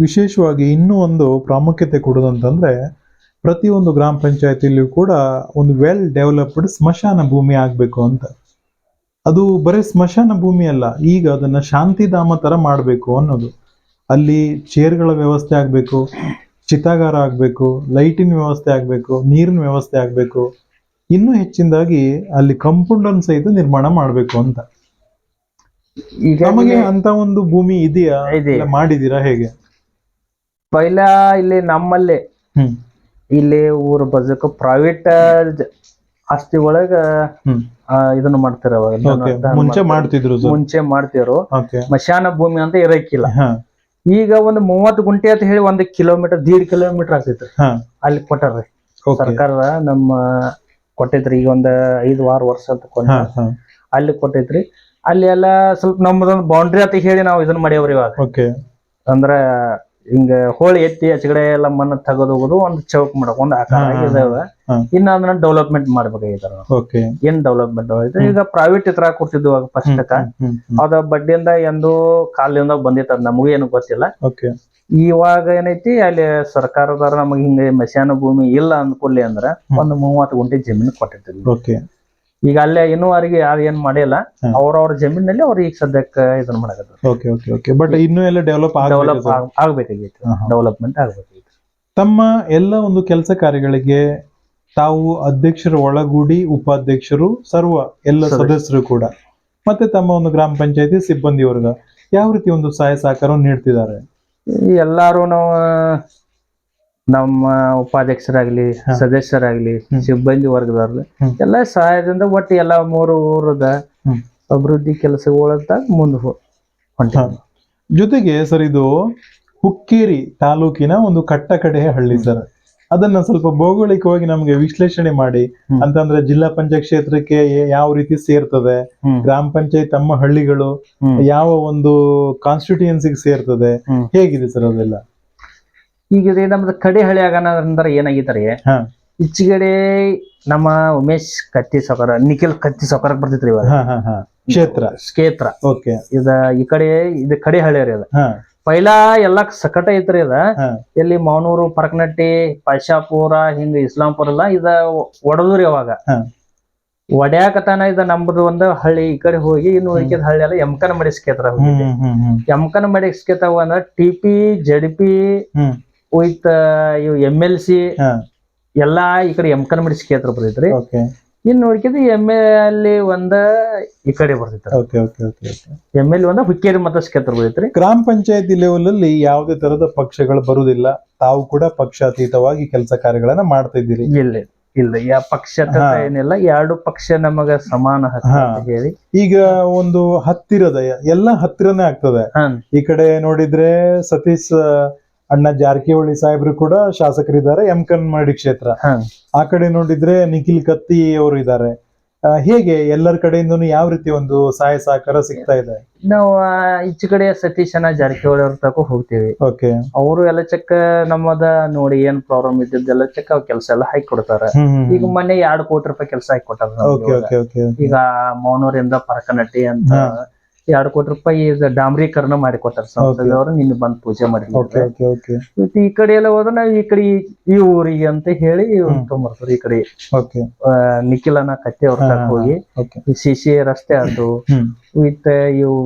Speaker 1: ವಿಶೇಷವಾಗಿ ಇನ್ನೂ ಒಂದು ಪ್ರಾಮುಖ್ಯತೆ ಕೊಡೋದಂತಂದ್ರೆ ಪ್ರತಿಯೊಂದು ಗ್ರಾಮ ಪಂಚಾಯತಿಯಲ್ಲಿಯೂ ಕೂಡ ಒಂದು ವೆಲ್ ಡೆವಲಪ್ಡ್ ಸ್ಮಶಾನ ಭೂಮಿ ಆಗ್ಬೇಕು ಅಂತ. ಅದು ಬರೀ ಸ್ಮಶಾನ ಭೂಮಿ ಅಲ್ಲ ಈಗ ಅದನ್ನ ಶಾಂತಿಧಾಮ ತರ ಮಾಡಬೇಕು ಅನ್ನೋದು. ಅಲ್ಲಿ ಚೇರ್ಗಳ ವ್ಯವಸ್ಥೆ ಆಗ್ಬೇಕು ಚಿತಾಗಾರ ಆಗ್ಬೇಕು ಲೈಟಿನ ವ್ಯವಸ್ಥೆ ಆಗ್ಬೇಕು ನೀರಿನ ವ್ಯವಸ್ಥೆ ಆಗ್ಬೇಕು. ಇನ್ನೂ ಹೆಚ್ಚಿನದಾಗಿ ಅಲ್ಲಿ ಕಂಪೌಂಡ್ ಅನ್ನು ಸಹಿತ ನಿರ್ಮಾಣ ಮಾಡಬೇಕು ಅಂತ. ನಮಗೆ ಅಂತ ಒಂದು ಭೂಮಿ ಇದೆಯಾ? ಮಾಡಿದೀರಾ ಹೇಗೆ?
Speaker 2: ಪೈಲ ಇಲ್ಲಿ ನಮ್ಮಲ್ಲೇ ಇಲ್ಲಿ ಊರ ಬಜಕ ಪ್ರೈವೇಟ್ ಆಸ್ತಿ ಒಳಗ ಇದನ್ನ ಮಾಡ್ತಾರ
Speaker 1: ಮುಂಚೆ ಮಾಡ್ತಿದ್ರು
Speaker 2: ಮುಂಚೆ
Speaker 1: ಮಾಡ್ತಿದ್ರು.
Speaker 2: ಮಶಾನ ಭೂಮಿ ಅಂತ ಇರಕ್ಕಿಲ್ಲ ಈಗ ಒಂದು ಮೂವತ್ತು ಗುಂಟೆ ಅಂತ ಹೇಳಿ ಒಂದು ಕಿಲೋಮೀಟರ್ ದೀಡ್ ಕಿಲೋಮೀಟರ್ ಆಗ್ತೈತ್ರಿ ಅಲ್ಲಿ ಕೊಟ್ಟಾರ್ರಿ. ಸರ್ಕಾರ ನಮ್ಮ ಕೊಟ್ಟೈತ್ರಿ ಈಗ ಒಂದ್ ಐದು ವಾರ ವರ್ಷ ಅಂತ
Speaker 1: ಹಾ
Speaker 2: ಅಲ್ಲಿ ಕೊಟ್ಟಿದ್ರಿ. ಅಲ್ಲಿ ಎಲ್ಲ ಸ್ವಲ್ಪ ನಮ್ದೊಂದು ಬೌಂಡ್ರಿ ಅಂತ ಹೇಳಿ ನಾವು ಇದನ್ನ ಮಾಡ್ಯಾವ್ರಿ ಇವಾಗ.
Speaker 1: ಓಕೆ.
Speaker 2: ಅಂದ್ರ ಹಿಂಗ ಹೋಳಿ ಎತ್ತಿ ಆಚೆಗಡೆ ಎಲ್ಲ ಮಣ್ಣು ತೆಗೆದು ಹೋಗೋದು ಒಂದು ಚೌಕ್ ಮಾಡಕ್ ಒಂದು ಆಕಾರ ಇದಾವೆ. ಇನ್ನ ಅದನ್ನ ಡೆವಲಪ್ಮೆಂಟ್ ಮಾಡ್ಬೇಕಾಗಿದಾರ
Speaker 1: ಓಕೆ.
Speaker 2: ಏನ್ ಡೆವಲಪ್ಮೆಂಟ್ ಈಗ ಪ್ರೈವೇಟ್ ಇತರ ಕೊಡ್ತಿದ್ವು ಅವಾಗ ಫಸ್ಟ್ ಅದ ಬಡ್ಡಿಯಿಂದ ಎಂದು ಕಾಲದಿಂದ ಬಂದಿತ್ತ ನಮಗೂ ಏನು ಗೊತ್ತಿಲ್ಲ.
Speaker 1: ಓಕೆ.
Speaker 2: ಇವಾಗ ಏನೈತಿ ಅಲ್ಲಿ ಸರ್ಕಾರದವ್ರ ನಮಗೆ ಹಿಂಗ ಮಶಾನ ಭೂಮಿ ಇಲ್ಲ ಅಂದ್ಕೊಳ್ಳಿ ಅಂದ್ರ ಒಂದ್ ಮೂವತ್ತು ಗುಂಟೆ ಜಮೀನು ಕೊಟ್ಟಿರ್ತೀವಿ.
Speaker 1: ಓಕೆ.
Speaker 2: ಈಗ ಅಲ್ಲೇ ಇನ್ನೂವರೆಗೆ ಯಾರು ಏನ್ ಮಾಡಿಲ್ಲ. ಅವ್ರವ್ರ ಜಮೀನಲ್ಲಿ ಅವ್ರ ಈಗ ಸದ್ಯಕ್ಕೆ ಇದನ್ನ ಮಾಡಕತ್ತಾರ.
Speaker 1: Okay okay okay. ಬಟ್ ಇನ್ನೂ ಎಲ್ಲ ಡೆವಲಪ್
Speaker 2: ಡೆವಲಪ್ ಆಗ್ಬೇಕಾಗಿತ್ತು ಡೆವಲಪ್ಮೆಂಟ್ ಆಗ್ಬೇಕಾಗಿತ್ತು
Speaker 1: ತಮ್ಮ ಎಲ್ಲ ಒಂದು ಕೆಲಸ ಕಾರ್ಯಗಳಿಗೆ ತಾವು ಅಧ್ಯಕ್ಷರ ಒಳಗೂಡಿ ಉಪಾಧ್ಯಕ್ಷರು ಸರ್ವ ಎಲ್ಲ ಸದಸ್ಯರು ಕೂಡ. ಮತ್ತೆ ತಮ್ಮ ಒಂದು ಗ್ರಾಮ ಪಂಚಾಯತಿ ಸಿಬ್ಬಂದಿ ವರ್ಗ ಯಾವ ರೀತಿ ಒಂದು ಸಹಾಯ ಸಹಕಾರವನ್ನು ನೀಡ್ತಿದ್ದಾರೆ?
Speaker 2: ಎಲ್ಲಾರು ನಾವು ನಮ್ಮ ಉಪಾಧ್ಯಕ್ಷರಾಗ್ಲಿ. ಸದಸ್ಯರಾಗ್ಲಿ. ಸಿಬ್ಬಂದಿ ವರ್ಗದವ್ರು. ಎಲ್ಲ ಸಹಾಯದಿಂದ ಒಟ್ಟು ಎಲ್ಲ ಮೂರು ಊರದ. ಅಭಿವೃದ್ಧಿ ಕೆಲಸಗಳಂತ ಮುಂದೆ ಹೊಂಟ
Speaker 1: ಜೊತೆಗೆ ಸರ್ ಇದು ಹುಕ್ಕೇರಿ ತಾಲೂಕಿನ ಒಂದು ಕಟ್ಟ ಕಡೆಯ ಹಳ್ಳಿ ಸರ್ ಅದನ್ನ ಸ್ವಲ್ಪ ಭೌಗೋಳಿಕವಾಗಿ ನಮ್ಗೆ ವಿಶ್ಲೇಷಣೆ ಮಾಡಿ. ಅಂತಂದ್ರೆ ಜಿಲ್ಲಾ ಪಂಚಾಯತ್ ಕ್ಷೇತ್ರಕ್ಕೆ ಯಾವ ರೀತಿ ಸೇರ್ತದೆ ಗ್ರಾಮ ಪಂಚಾಯತ್ ತಮ್ಮ ಹಳ್ಳಿಗಳು ಯಾವ ಒಂದು ಕಾನ್ಸ್ಟಿಟ್ಯೂಯನ್ಸಿಗೆ ಸೇರ್ತದೆ. ಹೇಗಿದೆ ಸರ್ ಅದೆಲ್ಲ?
Speaker 2: ಈಗ ನಮ್ದು ಕಡೆ ಹಳ್ಳಿ ಆಗಂದ್ರೆ
Speaker 1: ಏನಾಗಿದ್ದಾರೆ
Speaker 2: ಇಚ್ಚಿಗಡೆ ನಮ್ಮ ಉಮೇಶ್ ಕತ್ತಿ ಸೌಕರ ನಿಖಿಲ್ ಕತ್ತಿ ಸೌಕರ ಬರ್ತೈತ್ರಿ ಇವಾಗ.
Speaker 1: ಹಾ ಹಾ ಹಾ. ಕ್ಷೇತ್ರ.
Speaker 2: ಕ್ಷೇತ್ರ.
Speaker 1: ಓಕೆ.
Speaker 2: ಇದ ಈ ಕಡೆ ಇದು ಕಡೆ ಹಳ್ಳಿ ರೀ ಅದ.
Speaker 1: ಹಾ.
Speaker 2: ಪೈಲಾ ಎಲ್ಲಾ ಸಕಟ ಐತ್ರಿ ಅದ. ಎಲ್ಲಿ ಮಾವನೂರು ಪರಕನಟ್ಟಿ ಪಾಶಾಪುರ ಹಿಂಗ ಇಸ್ಲಾಂಪುರ ಎಲ್ಲ ಇದ ಒಡದ್ರಿ ಅವಾಗ. ಒಡ್ಯಾಕತನ ಇದ ನಮ್ದು ಒಂದು ಹಳ್ಳಿ ಈ ಕಡೆ ಹೋಗಿ ಇನ್ನು ಉಳಿಕೆದ ಹಳ್ಳಿ ಎಲ್ಲ ಎಂಕನ ಮಡಿ ಎಂಕನ ಮಡಿಸ್ಕೇತಾವ ಅಂದ್ರ T P Z P with ಇವ್ ಎಂ ಎಲ್ ಸಿ ಎಲ್ಲಾ ಈ ಕಡೆ ಎಂಕನ ಮಡಿ ಕ್ಷೇತ್ರ ಬರ್ತೈತ್ರಿ ನೋಡ್ಕಿದ್ರೆ ಎಂ ಎಲ್ ಒಂದ ಈ ಕಡೆ ಬರ್ತೈತೆ
Speaker 1: okay okay okay
Speaker 2: M L ಒಂದ ಹುಕ್ಕೇರಿ ಮತ ಕ್ಷೇತ್ರ ಬರ್ತೈತ್ರಿ
Speaker 1: ಗ್ರಾಮ ಪಂಚಾಯತಿ ಲೆವೆಲ್ ಅಲ್ಲಿ ಯಾವುದೇ ತರದ ಪಕ್ಷಗಳು ಬರುವುದಿಲ್ಲ. ತಾವು ಕೂಡ ಪಕ್ಷಾತೀತವಾಗಿ ಕೆಲಸ ಕಾರ್ಯಗಳನ್ನ ಮಾಡ್ತಾ ಇದ್ದೀರಿ.
Speaker 2: ಇಲ್ಲ ಇಲ್ಲ. ಯಾ
Speaker 1: ಪಕ್ಷ.
Speaker 2: ಏನಿಲ್ಲ ಎರಡು ಪಕ್ಷ ನಮಗ ಸಮಾನ ಹೇಳಿ.
Speaker 1: ಈಗ ಒಂದು ಹತ್ತಿರದ ಎಲ್ಲ ಹತ್ತಿರನೇ ಆಗ್ತದೆ. ಈ ಕಡೆ ನೋಡಿದ್ರೆ ಸತೀಶ್ ಅಣ್ಣ ಜಾರಕಿಹೊಳಿ ಸಾಹೇಬ್ರು ಕೂಡ ಶಾಸಕರಿದ್ದಾರೆ ಎಂ. ಕನ್ಮಾಡಿ ಕ್ಷೇತ್ರ. ಆ ಕಡೆ ನೋಡಿದ್ರೆ ನಿಖಿಲ್ ಕತ್ತಿ ಅವರು ಇದ್ದಾರೆ. ಹೇಗೆ ಎಲ್ಲರ ಕಡೆಯಿಂದ ಯಾವ ರೀತಿ ಒಂದು ಸಹಾಯ ಸಹಕಾರ ಸಿಗ್ತಾ ಇದೆ?
Speaker 2: ನಾವು ಈಚೆ ಕಡೆ ಸತೀಶನ ಜಾರಕಿಹೊಳಿ ಅವ್ರ ತಕ ಹೋಗ್ತೀವಿ.
Speaker 1: ಓಕೆ.
Speaker 2: ಅವರು ಎಲ್ಲ ಚೆಕ್ ನಮ್ಮದ ನೋಡಿ ಏನ್ ಪ್ರಾಬ್ಲಮ್ ಇದ್ದದ್ದೆಲ್ಲ ಚೆಕ್ ಅವ್ರ ಕೆಲಸ ಎಲ್ಲ ಹಾಕಿ ಕೊಡ್ತಾರ ಈಗ ಮೊನ್ನೆ ಎರಡ್ ಕೋಟಿ ರೂಪಾಯಿ ಕೆಲಸ ಹಾಕಿ ಕೊಟ್ಟಾರ
Speaker 1: ಓಕೆ ಓಕೆ ಓಕೆ
Speaker 2: ಈಗ ಮೌನೂರಿಂದ ಪರಕನಟ್ಟಿ ಅಂತ. ಎರಡ್ ಕೋಟಿ ರೂಪಾಯಿ ಡಾಂಬ್ರೀಕರಣ ಮಾಡಿ ಕೊಟ್ಟಾರ ಸಂಸದವರು ನಿನ್ನ ಬಂದ್ ಪೂಜೆ
Speaker 1: ಮಾಡಿ
Speaker 2: ಮಾಡಿದ್ರು ಮತ್ತೆ ಈ ಕಡೆ ಎಲ್ಲ ಹೋದ್ರೆ ನಾವು ಈ ಕಡೆ ಈ- ಊರಿಗೆ ಅಂತ ಹೇಳಿ ತೊಗೊಂಬರ್ತಾರೆ ಈ ಕಡೆ ನಿಖಿಲನ ಕತ್ತೆ ಅವ್ರ ಹೋಗಿ.
Speaker 1: ಸಿಸಿ
Speaker 2: ಸಿ ಸಿ ರಸ್ತೆ ಅದು. ವಿತ್ ಇವು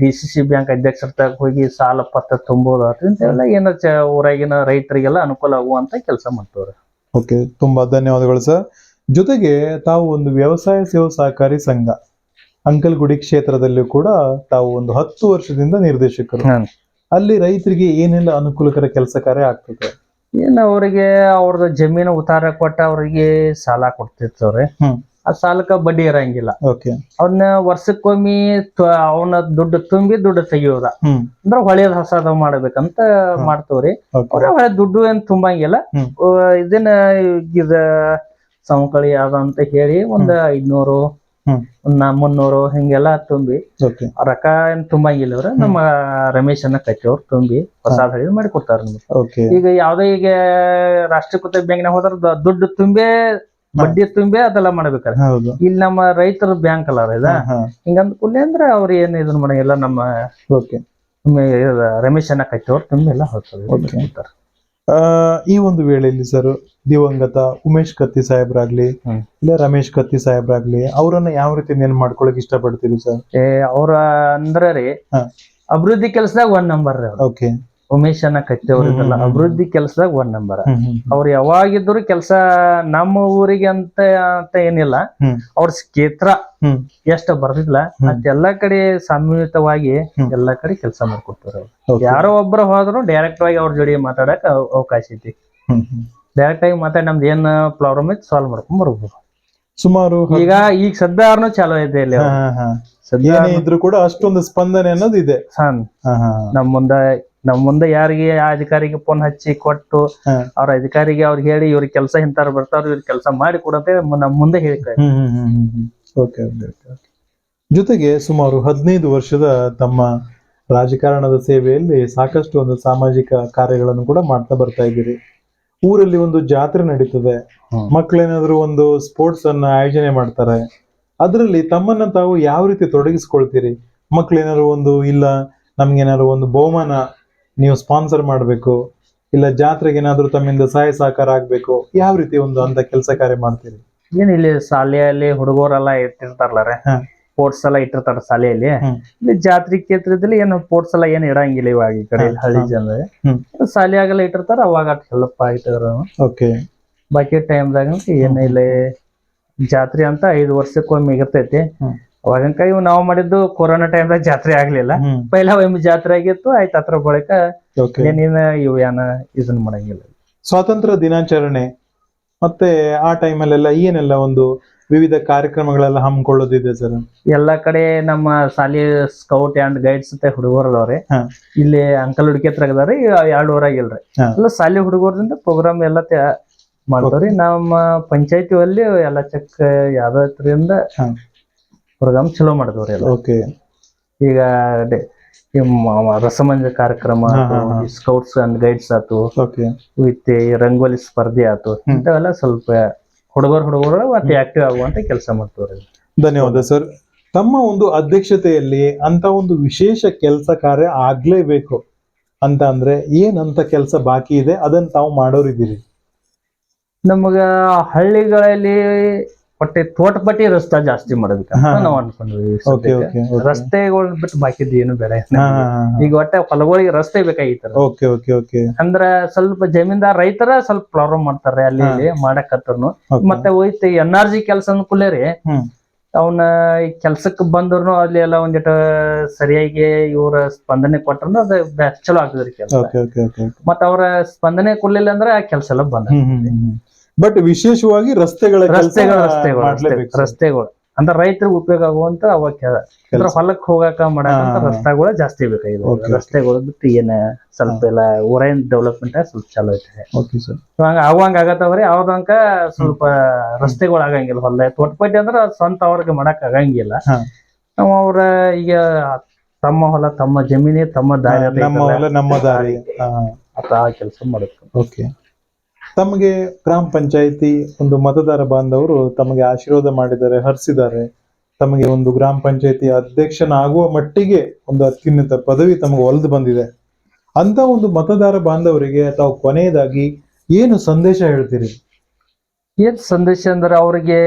Speaker 2: ಡಿ ಸಿ ಸಿ ಬ್ಯಾಂಕ್ ಅಧ್ಯಕ್ಷರ ತಗ ಹೋಗಿ ಸಾಲ ಪತ್ರ ತುಂಬೋದು ಅದ್ರಿಂದ ಏನೋ ಊರಾಗಿನ ರೈತರಿಗೆಲ್ಲ ಅನುಕೂಲ ಆಗುವಂತ ಕೆಲಸ ಮಾಡ್ತವ್ರೆ.
Speaker 1: ಓಕೆ ತುಂಬಾ ಧನ್ಯವಾದಗಳು ಸರ್. ಜೊತೆಗೆ ತಾವು ಒಂದು ವ್ಯವಸಾಯ ಸೇವಾ ಸಹಕಾರಿ ಸಂಘ. ಅಂಕಲ್ಗುಡಿ ಕ್ಷೇತ್ರದಲ್ಲಿ ಕೂಡ ತಾವು ಒಂದು ಹತ್ತು ವರ್ಷದಿಂದ ನಿರ್ದೇಶಕರು. ಅಲ್ಲಿ ರೈತರಿಗೆ ಏನೆಲ್ಲ ಅನುಕೂಲಕರ ಕೆಲಸ ಕಾರ್ಯ ಆಗ್ತದೆ?
Speaker 2: ಏನ್ ಅವರಿಗೆ ಅವ್ರದ ಜಮೀನು ಉತ್ತಾರ ಕೊಟ್ಟ ಅವ್ರಿಗೆ ಸಾಲ ಕೊಡ್ತಿರ್ತವ್ರೆ ಆ ಸಾಲಕ್ಕ ಬಡ್ಡಿ ಇರಂಗಿಲ್ಲ. ಅವನ್ನ ವರ್ಷಕ್ಕೊಮ್ಮೆ ಅವನ ದುಡ್ಡು ತುಂಬಿ ದುಡ್ಡು ತೆಗಿಯೋದ. ಅಂದ್ರ ಹೊಳೆದ ಹೊಸದ ಮಾಡ್ಬೇಕಂತ ಮಾಡ್ತವ್ರಿ.
Speaker 1: ಓಕೆ.
Speaker 2: ಅವ್ರ ಹೊಳೆ ದುಡ್ಡು ಏನ್ ತುಂಬಂಗಿಲ್ಲ. ಇದನ್ನ ಇದ ಸವಕಳಿ ಅದ ಅಂತ ಹೇಳಿ ಒಂದ್ ಐದ್ನೂರು ಒಂದ್ ಮುನ್ನೂರು ಹಿಂಗೆಲ್ಲ ತುಂಬಿ.
Speaker 1: ಓಕೆ
Speaker 2: ರೊಕ್ಕ ಏನ್ ತುಂಬಂಗಿಲ್ಲ ಅವ್ರ ನಮ್ಮ ರಮೇಶ್ ಅನ್ನ ತುಂಬಿ ಹೊಸಾದ ಹಳಿ ಮಾಡಿ ಕೊಡ್ತಾರ ನಮ್ಗೆ.
Speaker 1: ಓಕೆ
Speaker 2: ಈಗ ಯಾವ್ದೇ ಈಗ ರಾಷ್ಟ್ರೀಕೃತ ಬ್ಯಾಂಕ್ನಾಗ ಹೋದ್ರ ದ- ದುಡ್ಡು ತುಂಬೆ ಬಡ್ಡಿ ತುಂಬೆ ಅದೆಲ್ಲ ಮಾಡ್ಬೇಕಾರೆ.
Speaker 1: ಹೌದು.
Speaker 2: ಇಲ್ಲಿ ನಮ್ಮ ರೈತರ ಬ್ಯಾಂಕ್ ಅಲ್ಲ ಇದ.
Speaker 1: ಹಾ, ಹಾ.
Speaker 2: ಹಿಂಗಂದ ಕೂಡಲೇ ಅಂದ್ರೆ ಅವ್ರು ಏನ್ ಇದನ್ನ ಮಾಡಂಗಿಲ್ಲ ನಮ್ಮ
Speaker 1: ಓಕೆ
Speaker 2: ನಮ್ಮ ರಮೇಶ್ ಅನ್ನ ಕಟ್ಟಿಯವ್ರು ತುಂಬಿ ಎಲ್ಲ ಹೋಗ್ತಾರೆ
Speaker 1: ಈ ಒಂದು ವೇಳೆಯಲ್ಲಿ ಸರ್ ದಿವಂಗತ ಉಮೇಶ್ ಕತ್ತಿ ಸಾಹೇಬ್ರಾಗ್ಲಿ. ಇಲ್ಲ ರಮೇಶ್ ಕತ್ತಿ ಸಾಹೇಬ್ರಾಗ್ಲಿ ಅವರನ್ನ ಯಾವ ರೀತಿ ನೆನ್ ಮಾಡ್ಕೊಳಕ್ ಇಷ್ಟಪಡ್ತೀರಿ ಸರ್
Speaker 2: ಏ ಅವ್ರ ಅಂದ್ರ ರೀ. ಅಭಿವೃದ್ಧಿ ಕೆಲಸದಾಗ ಒಂದ್ ನಂಬರ್ ರೀ ಅವ್ರು
Speaker 1: ಓಕೆ
Speaker 2: ಉಮೇಶ್ ಅನ್ನ ಕಟ್ಟಿ ಅವ್ರ. ಅಭಿವೃದ್ಧಿ ಕೆಲಸದಾಗ ಒಂದ್ ನಂಬರ್ ಅವ್ರು ಯಾವಾಗಿದ್ರು ಕೆಲಸ ನಮ್ಮ ಊರಿಗೆ ಅಂತ ಅಂತ ಏನಿಲ್ಲ. ಅವ್ರ ಕ್ಷೇತ್ರ ಎಷ್ಟ
Speaker 1: ಬರ್ತಿಲ್ಲ.
Speaker 2: ಅದೆಲ್ಲಾ ಕಡೆ ಸಂಯುಕ್ತವಾಗಿ. ಎಲ್ಲಾ ಕಡೆ ಕೆಲಸ ಮಾಡ್ಕೊಡ್ತಾರ. ಯಾರೋ ಒಬ್ಬರು ಹೋದ್ರು ಡೈರೆಕ್ಟ್ ಆಗಿ ಅವ್ರ ಜೋಡಿ ಮಾತಾಡಕ್ ಅವಕಾಶ ಐತಿ. ಡೈರೆಕ್ಟ್ ಆಗಿ ಮಾತಾಡಿ ನಮ್ದು ಏನ್ ಪ್ರಾಬ್ಲಮ್ ಐತಿ ಸಾಲ್ವ್ ಮಾಡ್ಕೊಂಡ್ ಬರ್ಬೋದು.
Speaker 1: ಸುಮಾರು
Speaker 2: ಈಗ ಈಗ ಸದ್ದಾರನು ಚಾಲೂ ಐತೆ ಇಲ್ಲಿ
Speaker 1: ಏನೇ ಇದ್ರು ಕೂಡ ಅಷ್ಟೊಂದು ಸ್ಪಂದನೆ ಅನ್ನೋದು ಇದೆ.
Speaker 2: ನಮ್ಮ ಮುಂದ ನಮ್ ಮುಂದೆ ಯಾರಿಗೆ ಆ ಅಧಿಕಾರಿಗೆ ಫೋನ್ ಹಚ್ಚಿ ಕೊಟ್ಟು. ಅವ್ರ ಅಧಿಕಾರಿಗೆ ಅವ್ರಿಗೆ ಹೇಳಿ ಇವ್ರ ಕೆಲಸ ಇಂತಾರ ಬರ್ತಾರ ಇವ್ರ ಕೆಲಸ ಮಾಡಿ ಕೊಡತ್ತೆ ನಮ್ ಮುಂದೆ ಹೇಳಿ
Speaker 1: ಹ್ಮ್ ಹ್ಮ್ ಹ್ಮ್ ಹ್ಮ್ ಹ್ಮ್. Okay, okay, okay, okay. ಜೊತೆಗೆ ಸುಮಾರು ಹದಿನೈದು ವರ್ಷದ ತಮ್ಮ ರಾಜಕಾರಣದ ಸೇವೆಯಲ್ಲಿ ಸಾಕಷ್ಟು ಒಂದು ಸಾಮಾಜಿಕ ಕಾರ್ಯಗಳನ್ನು ಕೂಡ ಮಾಡ್ತಾ ಬರ್ತಾ ಇದ್ದೀರಿ ಊರಲ್ಲಿ ಒಂದು ಜಾತ್ರೆ ನಡೀತದೆ
Speaker 2: ಮಕ್ಕಳೇನಾದ್ರು
Speaker 1: ಮಕ್ಕಳೇನಾದ್ರೂ ಒಂದು ಸ್ಪೋರ್ಟ್ಸ್ ಅನ್ನ ಆಯೋಜನೆ ಮಾಡ್ತಾರೆ ಅದರಲ್ಲಿ ತಮ್ಮನ್ನ ತಾವು ಯಾವ ರೀತಿ ತೊಡಗಿಸ್ಕೊಳ್ತೀರಿ ಮಕ್ಕಳೇನಾದ್ರು ಒಂದು ಇಲ್ಲ ನಮ್ಗೇನಾದ್ರು ಒಂದು ಬಹುಮಾನ ನೀವು ಸ್ಪಾನ್ಸರ್ ಮಾಡಬೇಕು ಇಲ್ಲ ಜಾತ್ರೆಗೆ ಏನಾದರೂ ತಮ್ಮಿಂದ ಸಹಾಯ ಸಹಕಾರ ಆಗಬೇಕು ಯಾವ ರೀತಿ ಒಂದು ಅಂತ ಕೆಲಸ ಕಾರ್ಯ ಮಾಡ್ತೀರಿ
Speaker 2: ಏನು ಇಲ್ಲಿ ಶಾಲೆಯಲ್ಲಿ ಹುಡುಗರೆಲ್ಲ ಇಟ್ಟಿರ್ತಾರಲ್ಲ
Speaker 1: ಹಾ.
Speaker 2: ಸ್ಪೋರ್ಟ್ಸ್ ಎಲ್ಲ ಇಟ್ಟಿರ್ತಾರ ಶಾಲೆಯಲ್ಲಿ
Speaker 1: ಹ್ಮ್.
Speaker 2: ಇಲ್ಲಿ ಜಾತ್ರೆ ಕ್ಷೇತ್ರದಲ್ಲಿ ಏನು ಸ್ಪೋರ್ಟ್ಸ್ ಎಲ್ಲ ಏನು ಇಡಂಗಿಲ್ಲ ಇವಾಗ ಈ ಕಡೆ
Speaker 1: ಹಾ,
Speaker 2: ಹಳ್ಳಿ
Speaker 1: ಹಾ.
Speaker 2: ಜನ
Speaker 1: ಹ್ಮ್.
Speaker 2: ಶಾಲೆಯಾಗೆಲ್ಲ ಇಟ್ಟಿರ್ತಾರ ಅವಾಗ ಹೆಲ್ಪ್ ಆಗಿಟ್ಟಿದ್ರು
Speaker 1: ಓಕೆ
Speaker 2: ಬಾಕಿ ಟೈಮ್ದಾಗ ಏನ್ ಇಲ್ಲಿ ಜಾತ್ರೆ ಅಂತ ಐದು ವರ್ಷಕ್ಕೊಮ್ಮೆ ಇರ್ತೈತಿ
Speaker 1: ಹ್ಮ್.
Speaker 2: ಅವಾಗಿನ ಕೈ ನಾವು ಮಾಡಿದ್ದು ಕೊರೋನಾ ಟೈಮ್ದಾಗ ಜಾತ್ರೆ ಆಗ್ಲಿಲ್ಲ. ಪೈಲಾ ಒಮ್ಮೆ ಜಾತ್ರೆ ಆಗಿತ್ತು ಆಯ್ತು ಅದ್ರ ಬಳಿಕ ಏನೇನ ಇವು ಏನ ಇದನ್ನ ಮಾಡಂಗಿಲ್ಲ.
Speaker 1: ಸ್ವಾತಂತ್ರ್ಯ ದಿನಾಚರಣೆ ಮತ್ತೆ ಆ ಟೈಮಲ್ಲೆಲ್ಲ ಏನೆಲ್ಲ ಒಂದು ವಿವಿಧ ಕಾರ್ಯಕ್ರಮಗಳೆಲ್ಲ ಹಮ್ಮಿಕೊಳ್ಳೋದಿದೆ ಸರ್?
Speaker 2: ಎಲ್ಲಾ ಕಡೆ ನಮ್ಮ ಶಾಲಿ ಸ್ಕೌಟ್ ಅಂಡ್ ಗೈಡ್ಸ್ ಅಂತ ಹುಡುಗರು ಅದಾವ್ರಿ
Speaker 1: ಹಾ.
Speaker 2: ಇಲ್ಲಿ ಅಂಕಲ್ ಹುಡುಗಿ ಹತ್ರ ಅದಾರಿ ಎರಡು ಊರಾಗ
Speaker 1: ಇಲ್ರಿ.
Speaker 2: ಎಲ್ಲ ಶಾಲಿ ಹುಡುಗರಿಂದ ಪ್ರೋಗ್ರಾಮ್ ಎಲ್ಲ ಮಾಡ್ತಾವ್ರಿ. ನಮ್ಮ ಪಂಚಾಯತಿ ಅಲ್ಲಿ ಎಲ್ಲ ಚೆಕ್ ಯಾವ್ದ್ರಿಂದ. ಪ್ರೋಗ್ರಾಮ್ ಚಲೋ ಮಾಡಿದವ್ರಿ ಎಲ್ಲ.
Speaker 1: ಓಕೆ
Speaker 2: ಈಗ ಅದೇ ರಸಮಂಜ ಕಾರ್ಯಕ್ರಮ. ಸ್ಕೌಟ್ಸ್ ಅಂಡ್ ಗೈಡ್ಸ್ ಆತು
Speaker 1: ಓಕೆ
Speaker 2: ವಿತ್ ರಂಗೋಲಿ ಸ್ಪರ್ಧೆ ಆತು ಇಂಥವೆಲ್ಲ ಸ್ವಲ್ಪ ಹುಡುಗರು ಹುಡುಗರು ಮತ್ತೆ ಆಕ್ಟಿವ್ ಆಗುವಂತ ಕೆಲಸ ಮಾಡ್ತವ್ರಿ
Speaker 1: ಧನ್ಯವಾದ ಸರ್. ತಮ್ಮ ಒಂದು ಅಧ್ಯಕ್ಷತೆಯಲ್ಲಿ ಅಂತ ಒಂದು ವಿಶೇಷ ಕೆಲಸ ಕಾರ್ಯ ಆಗ್ಲೇಬೇಕು ಅಂತ ಅಂದ್ರೆ ಏನಂತ ಕೆಲಸ ಬಾಕಿ ಇದೆ? ಅದನ್ನ ತಾವು ಮಾಡೋರಿದ್ದೀರಿ.
Speaker 2: ನಮಗ ಹಳ್ಳಿಗಳಲ್ಲಿ ಒಟ್ಟೆ ತೋಟಪಟ್ಟಿ ರಸ್ತೆ ಜಾಸ್ತಿ
Speaker 1: ಮಾಡಬೇಕು
Speaker 2: ನಾವ್ ಅನ್ಕೊಂಡ್ವಿ ರಸ್ತೆಗಳು ಬಿಟ್ಟು ಬಾಕಿದ್ ಏನು ಬೇರೆ. ಈಗ ಒಟ್ಟೆ ಹೊಲಗಳಿಗೆ ರಸ್ತೆ
Speaker 1: ಬೇಕಾಗಿತ್ತು
Speaker 2: ಅಂದ್ರ ಸ್ವಲ್ಪ ಜಮೀನ್ದಾರ್ ರೈತರ ಸ್ವಲ್ಪ ಪ್ರಾಬ್ಲಮ್ ಮಾಡ್ತಾರೆ ಅಲ್ಲಿ ಇಲ್ಲಿ ಮಾಡಕತ್ತರ್ನು. ಮತ್ತೆ ಹೋಯ್ತು ಎನ್ ಆರ್ ಜಿ ಕೆಲಸ ಅನ್ಕೂಲೆ ರೀ. ಅವನ ಈ ಕೆಲ್ಸಕ್ಕೆ ಬಂದ್ರು ಅಲ್ಲಿ ಎಲ್ಲ ಒಂದಿಟ ಸರಿಯಾಗಿ ಇವ್ರ ಸ್ಪಂದನೆ ಕೊಟ್ರ ಅದು ಚಲೋ ಆಗ್ತದ್ರಿ ಕೆಲಸ. ಮತ್ತ ಅವ್ರ ಸ್ಪಂದನೆ ಕೊಡ್ಲಿಲ್ಲ ಅಂದ್ರೆ ಆ ಕೆಲ್ಸ ಎಲ್ಲ ಬಂದ
Speaker 1: ಬಟ್ ವಿಶೇಷವಾಗಿ ರಸ್ತೆಗಳ
Speaker 2: ರಸ್ತೆಗಳ ರಸ್ತೆಗಳು ರಸ್ತೆಗಳು. ಅಂದ್ರೆ ರೈತರಿಗೆ ಉಪಯೋಗ ಆಗುವಂತ ಅವಾಗ ಅಂದ್ರೆ ಹೊಲಕ್ ಹೋಗಾಕ ಮಾಡಾಕ
Speaker 1: ರಸ್ತೆಗಳ
Speaker 2: ರಸ್ತೆಗಳು ಜಾಸ್ತಿ ಬೇಕಾಗಿದೆ. ರಸ್ತೆಗಳು ಬಿಟ್ಟು ಏನ ಸ್ವಲ್ಪ ಎಲ್ಲ ಊರೈನ್ ಡೆವಲಪ್ಮೆಂಟ್ ಸ್ವಲ್ಪ ಚಾಲೋ ಐತೆ ಹಂಗ ಆಗುವಂಗ ಆಗತ್ತವ್ರಿ ಅವ್ದಂಕ ಸ್ವಲ್ಪ ರಸ್ತೆಗಳು ಆಗಂಗಿಲ್ಲ. ಹೊಲ ತೋಟಪಟ್ಟಿ ಅಂದ್ರ ಸ್ವಂತ ಅವ್ರಿಗೆ ಮಾಡಕ್ ಆಗಂಗಿಲ್ಲ. ನಾವು ಅವ್ರ ಈಗ ತಮ್ಮ ಹೊಲ ತಮ್ಮ ಜಮೀನೇ ತಮ್ಮ ದಾರಿ
Speaker 1: ನಮ್ಮ ಹೊಲ ನಮ್ಮ ದಾರಿ.
Speaker 2: ಆ ಕೆಲಸ ಮಾಡುತ್ತೆ
Speaker 1: ಓಕೆ ತಮಗೆ ಗ್ರಾಮ ಪಂಚಾಯಿತಿ ಒಂದು ಮತದಾರ ಬಾಂಧವರು ತಮಗೆ ಆಶೀರ್ವಾದ ಮಾಡಿದ್ದಾರೆ ಹರಿಸಿದ್ದಾರೆ. ತಮಗೆ ಒಂದು ಗ್ರಾಮ ಪಂಚಾಯಿತಿ ಅಧ್ಯಕ್ಷನಾಗುವ ಮಟ್ಟಿಗೆ ಒಂದು ಅತ್ಯುನ್ನತ ಪದವಿ ತಮಗೆ ಒಲಿದು ಬಂದಿದೆ. ಅಂತ ಒಂದು ಮತದಾರ ಬಾಂಧವರಿಗೆ ತಾವು ಕೊನೆಯದಾಗಿ ಏನು ಸಂದೇಶ ಹೇಳ್ತೀರಿ?
Speaker 2: ಏನ್ ಸಂದೇಶ ಅಂದ್ರೆ ಅವ್ರಿಗೆ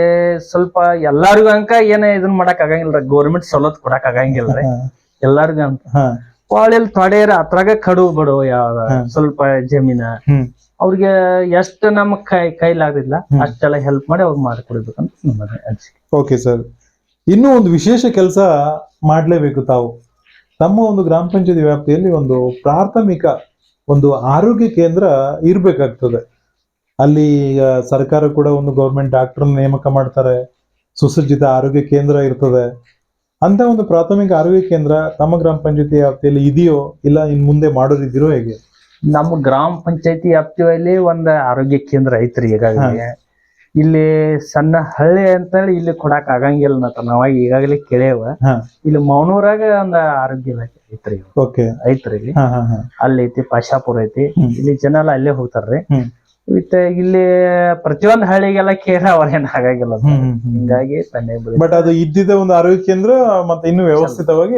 Speaker 2: ಸ್ವಲ್ಪ ಎಲ್ಲಾರಿಗೂ ಅಂಕ ಏನ ಇದನ್ ಮಾಡಕ್ ಆಗಂಗಿಲ್ಲ ಗೌರ್ಮೆಂಟ್ ಸವಲತ್ತು ಕೊಡಕ್
Speaker 1: ಆಗಂಗಿಲ್ಲ
Speaker 2: ಎಲ್ಲಾರಿಗೂ ಅಂತ ಒಳ್ಳೆಲ್ ತೊಡೆಯರ ಅತ್ರಾಗ ಕಡು ಬಡು ಯಾವ ಸ್ವಲ್ಪ ಜಮೀನ. ಅವ್ರಿಗೆ ಎಷ್ಟು ನಮ್ಮ ಕೈ
Speaker 1: ಕೈಲಾಗಿಲ್ಲ.
Speaker 2: ಅಷ್ಟೆಲ್ಲ ಹೆಲ್ಪ್ ಮಾಡಿ ಅವ್ರಿಗೆ ಮಾಡಿಕೊಡ್ಬೇಕಂತ ನಮ್ಮ ಅನಿಸಿಕೆ.
Speaker 1: ಓಕೆ ಸರ್ ಇನ್ನೂ ಒಂದು ವಿಶೇಷ ಕೆಲಸ ಮಾಡಲೇಬೇಕು ತಾವು. ತಮ್ಮ ಒಂದು ಗ್ರಾಮ ಪಂಚಾಯತಿ ವ್ಯಾಪ್ತಿಯಲ್ಲಿ ಒಂದು ಪ್ರಾಥಮಿಕ ಒಂದು ಆರೋಗ್ಯ ಕೇಂದ್ರ ಇರಬೇಕಾಗ್ತದೆ. ಅಲ್ಲಿ ಈಗ ಸರ್ಕಾರ ಕೂಡ ಒಂದು ಗೌರ್ಮೆಂಟ್ ಡಾಕ್ಟರ್ ನೇಮಕ ಮಾಡ್ತಾರೆ. ಸುಸಜ್ಜಿತ ಆರೋಗ್ಯ ಕೇಂದ್ರ ಇರ್ತದೆ. ಅಂತ ಒಂದು ಪ್ರಾಥಮಿಕ ಆರೋಗ್ಯ ಕೇಂದ್ರ ತಮ್ಮ ಗ್ರಾಮ ಪಂಚಾಯತಿ ವ್ಯಾಪ್ತಿಯಲ್ಲಿ ಇದೆಯೋ ಇಲ್ಲ ಇನ್ ಮುಂದೆ ಮಾಡೋರಿದ್ದೀರೋ ಹೇಗೆ?
Speaker 2: ನಮ್ಮ ಗ್ರಾಮ ಪಂಚಾಯತಿ ವ್ಯಾಪ್ತಿಯಲ್ಲಿ ಒಂದ್ ಆರೋಗ್ಯ ಕೇಂದ್ರ ಐತ್ರಿ ಈಗಾಗಲೇ. ಇಲ್ಲಿ ಸಣ್ಣ ಹಳ್ಳಿ ಅಂತೇಳಿ ಇಲ್ಲಿ ಕೊಡಾಕ್ ಆಗಂಗಿಲ್ಲ ನತ ನಾವಾಗ ಈಗಾಗಲೇ ಕೇಳೇವ ಇಲ್ಲಿ ಮೌನೂರಾಗ ಒಂದ್ ಆರೋಗ್ಯ ಇಲಾಖೆ ಐತ್ರಿ.
Speaker 1: ಓಕೆ.
Speaker 2: ಐತ್ರಿ. ಇಲ್ಲಿ ಅಲ್ಲಿ ಐತಿ ಪಾಶಾಪುರ ಐತಿ. ಇಲ್ಲಿ ಜನ ಎಲ್ಲ ಅಲ್ಲೇ ಹೋಗ್ತಾರ್ರಿ. ಮತ್ತೆ ಇಲ್ಲಿ ಪ್ರತಿಯೊಂದು ಹಳ್ಳಿಗೆಲ್ಲ ಕೇರ ಅವ್ರೇನ್
Speaker 1: ಹಾಗಾಗಿಲ್ಲ
Speaker 2: ಹಿಂಗಾಗಿ ತಂದೆ
Speaker 1: ಬಟ್ ಅದು ಇದ್ದಿದ್ದ ಒಂದು ಆರೋಗ್ಯ ಕೇಂದ್ರ ಮತ್ತೆ ಇನ್ನು ವ್ಯವಸ್ಥಿತವಾಗಿ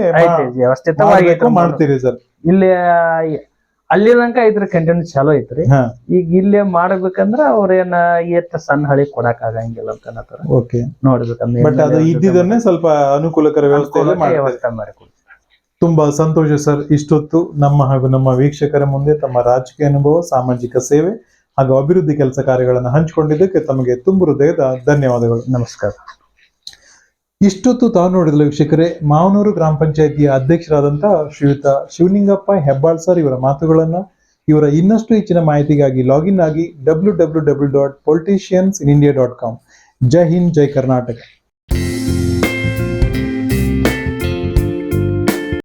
Speaker 2: ವ್ಯವಸ್ಥಿತವಾಗಿ
Speaker 1: ಮಾಡ್ತೀರಿ ಸರ್.
Speaker 2: ಇಲ್ಲಿ ಅಲ್ಲಿ ತನಕ ಐತ್ರಿ ಕಂಟಿನ್ಯೂ ಚಲೋ ಐತ್ರಿ. ಈಗ ಇಲ್ಲಿ ಮಾಡ್ಬೇಕಂದ್ರ ಅವ್ರೇನ ಏಟ್ ಸಣ್ಣ ಹಳಿ ಕೊಡಕ್ ಆಗಂಗಿಲ್ಲ ಅಂತ ಅನ್ನತಾರ
Speaker 1: ಓಕೆ.
Speaker 2: ನೋಡ್ಬೇಕಂದ್ರೆ
Speaker 1: ಬಟ್ ಅದು ಇದ್ದಿದ್ದನ್ನೇ ಸ್ವಲ್ಪ ಅನುಕೂಲಕರ
Speaker 2: ವ್ಯವಸ್ಥೆ ಮಾಡಿಕೊಡ್ತೀವಿ.
Speaker 1: ತುಂಬಾ ಸಂತೋಷ ಸರ್. ಇಷ್ಟೊತ್ತು ನಮ್ಮ ಹಾಗೂ ನಮ್ಮ ವೀಕ್ಷಕರ ಮುಂದೆ ತಮ್ಮ ರಾಜಕೀಯ ಅನುಭವ ಸಾಮಾಜಿಕ ಸೇವೆ ಹಾಗೂ ಅಭಿವೃದ್ಧಿ ಕೆಲಸ ಕಾರ್ಯಗಳನ್ನು ಹಂಚಿಕೊಂಡಿದ್ದಕ್ಕೆ ತಮಗೆ ತುಂಬು ಹೃದಯದ ಧನ್ಯವಾದಗಳು.
Speaker 2: ನಮಸ್ಕಾರ.
Speaker 1: ಇಷ್ಟೊತ್ತು ತಾವು ನೋಡಿದ ವೀಕ್ಷಕರೇ, ಮಾವನೂರು ಗ್ರಾಮ ಪಂಚಾಯಿತಿಯ ಅಧ್ಯಕ್ಷರಾದಂತಹ ಶ್ರೀಯುತ ಶಿವಲಿಂಗಪ್ಪ ಹೆಬ್ಬಾಳ್ ಸರ್ ಇವರ ಮಾತುಗಳನ್ನ, ಇವರ ಇನ್ನಷ್ಟು ಹೆಚ್ಚಿನ ಮಾಹಿತಿಗಾಗಿ ಲಾಗಿನ್ ಆಗಿ W W W dot politicians in India dot com. ಜೈ ಹಿಂದ್, ಜೈ ಕರ್ನಾಟಕ.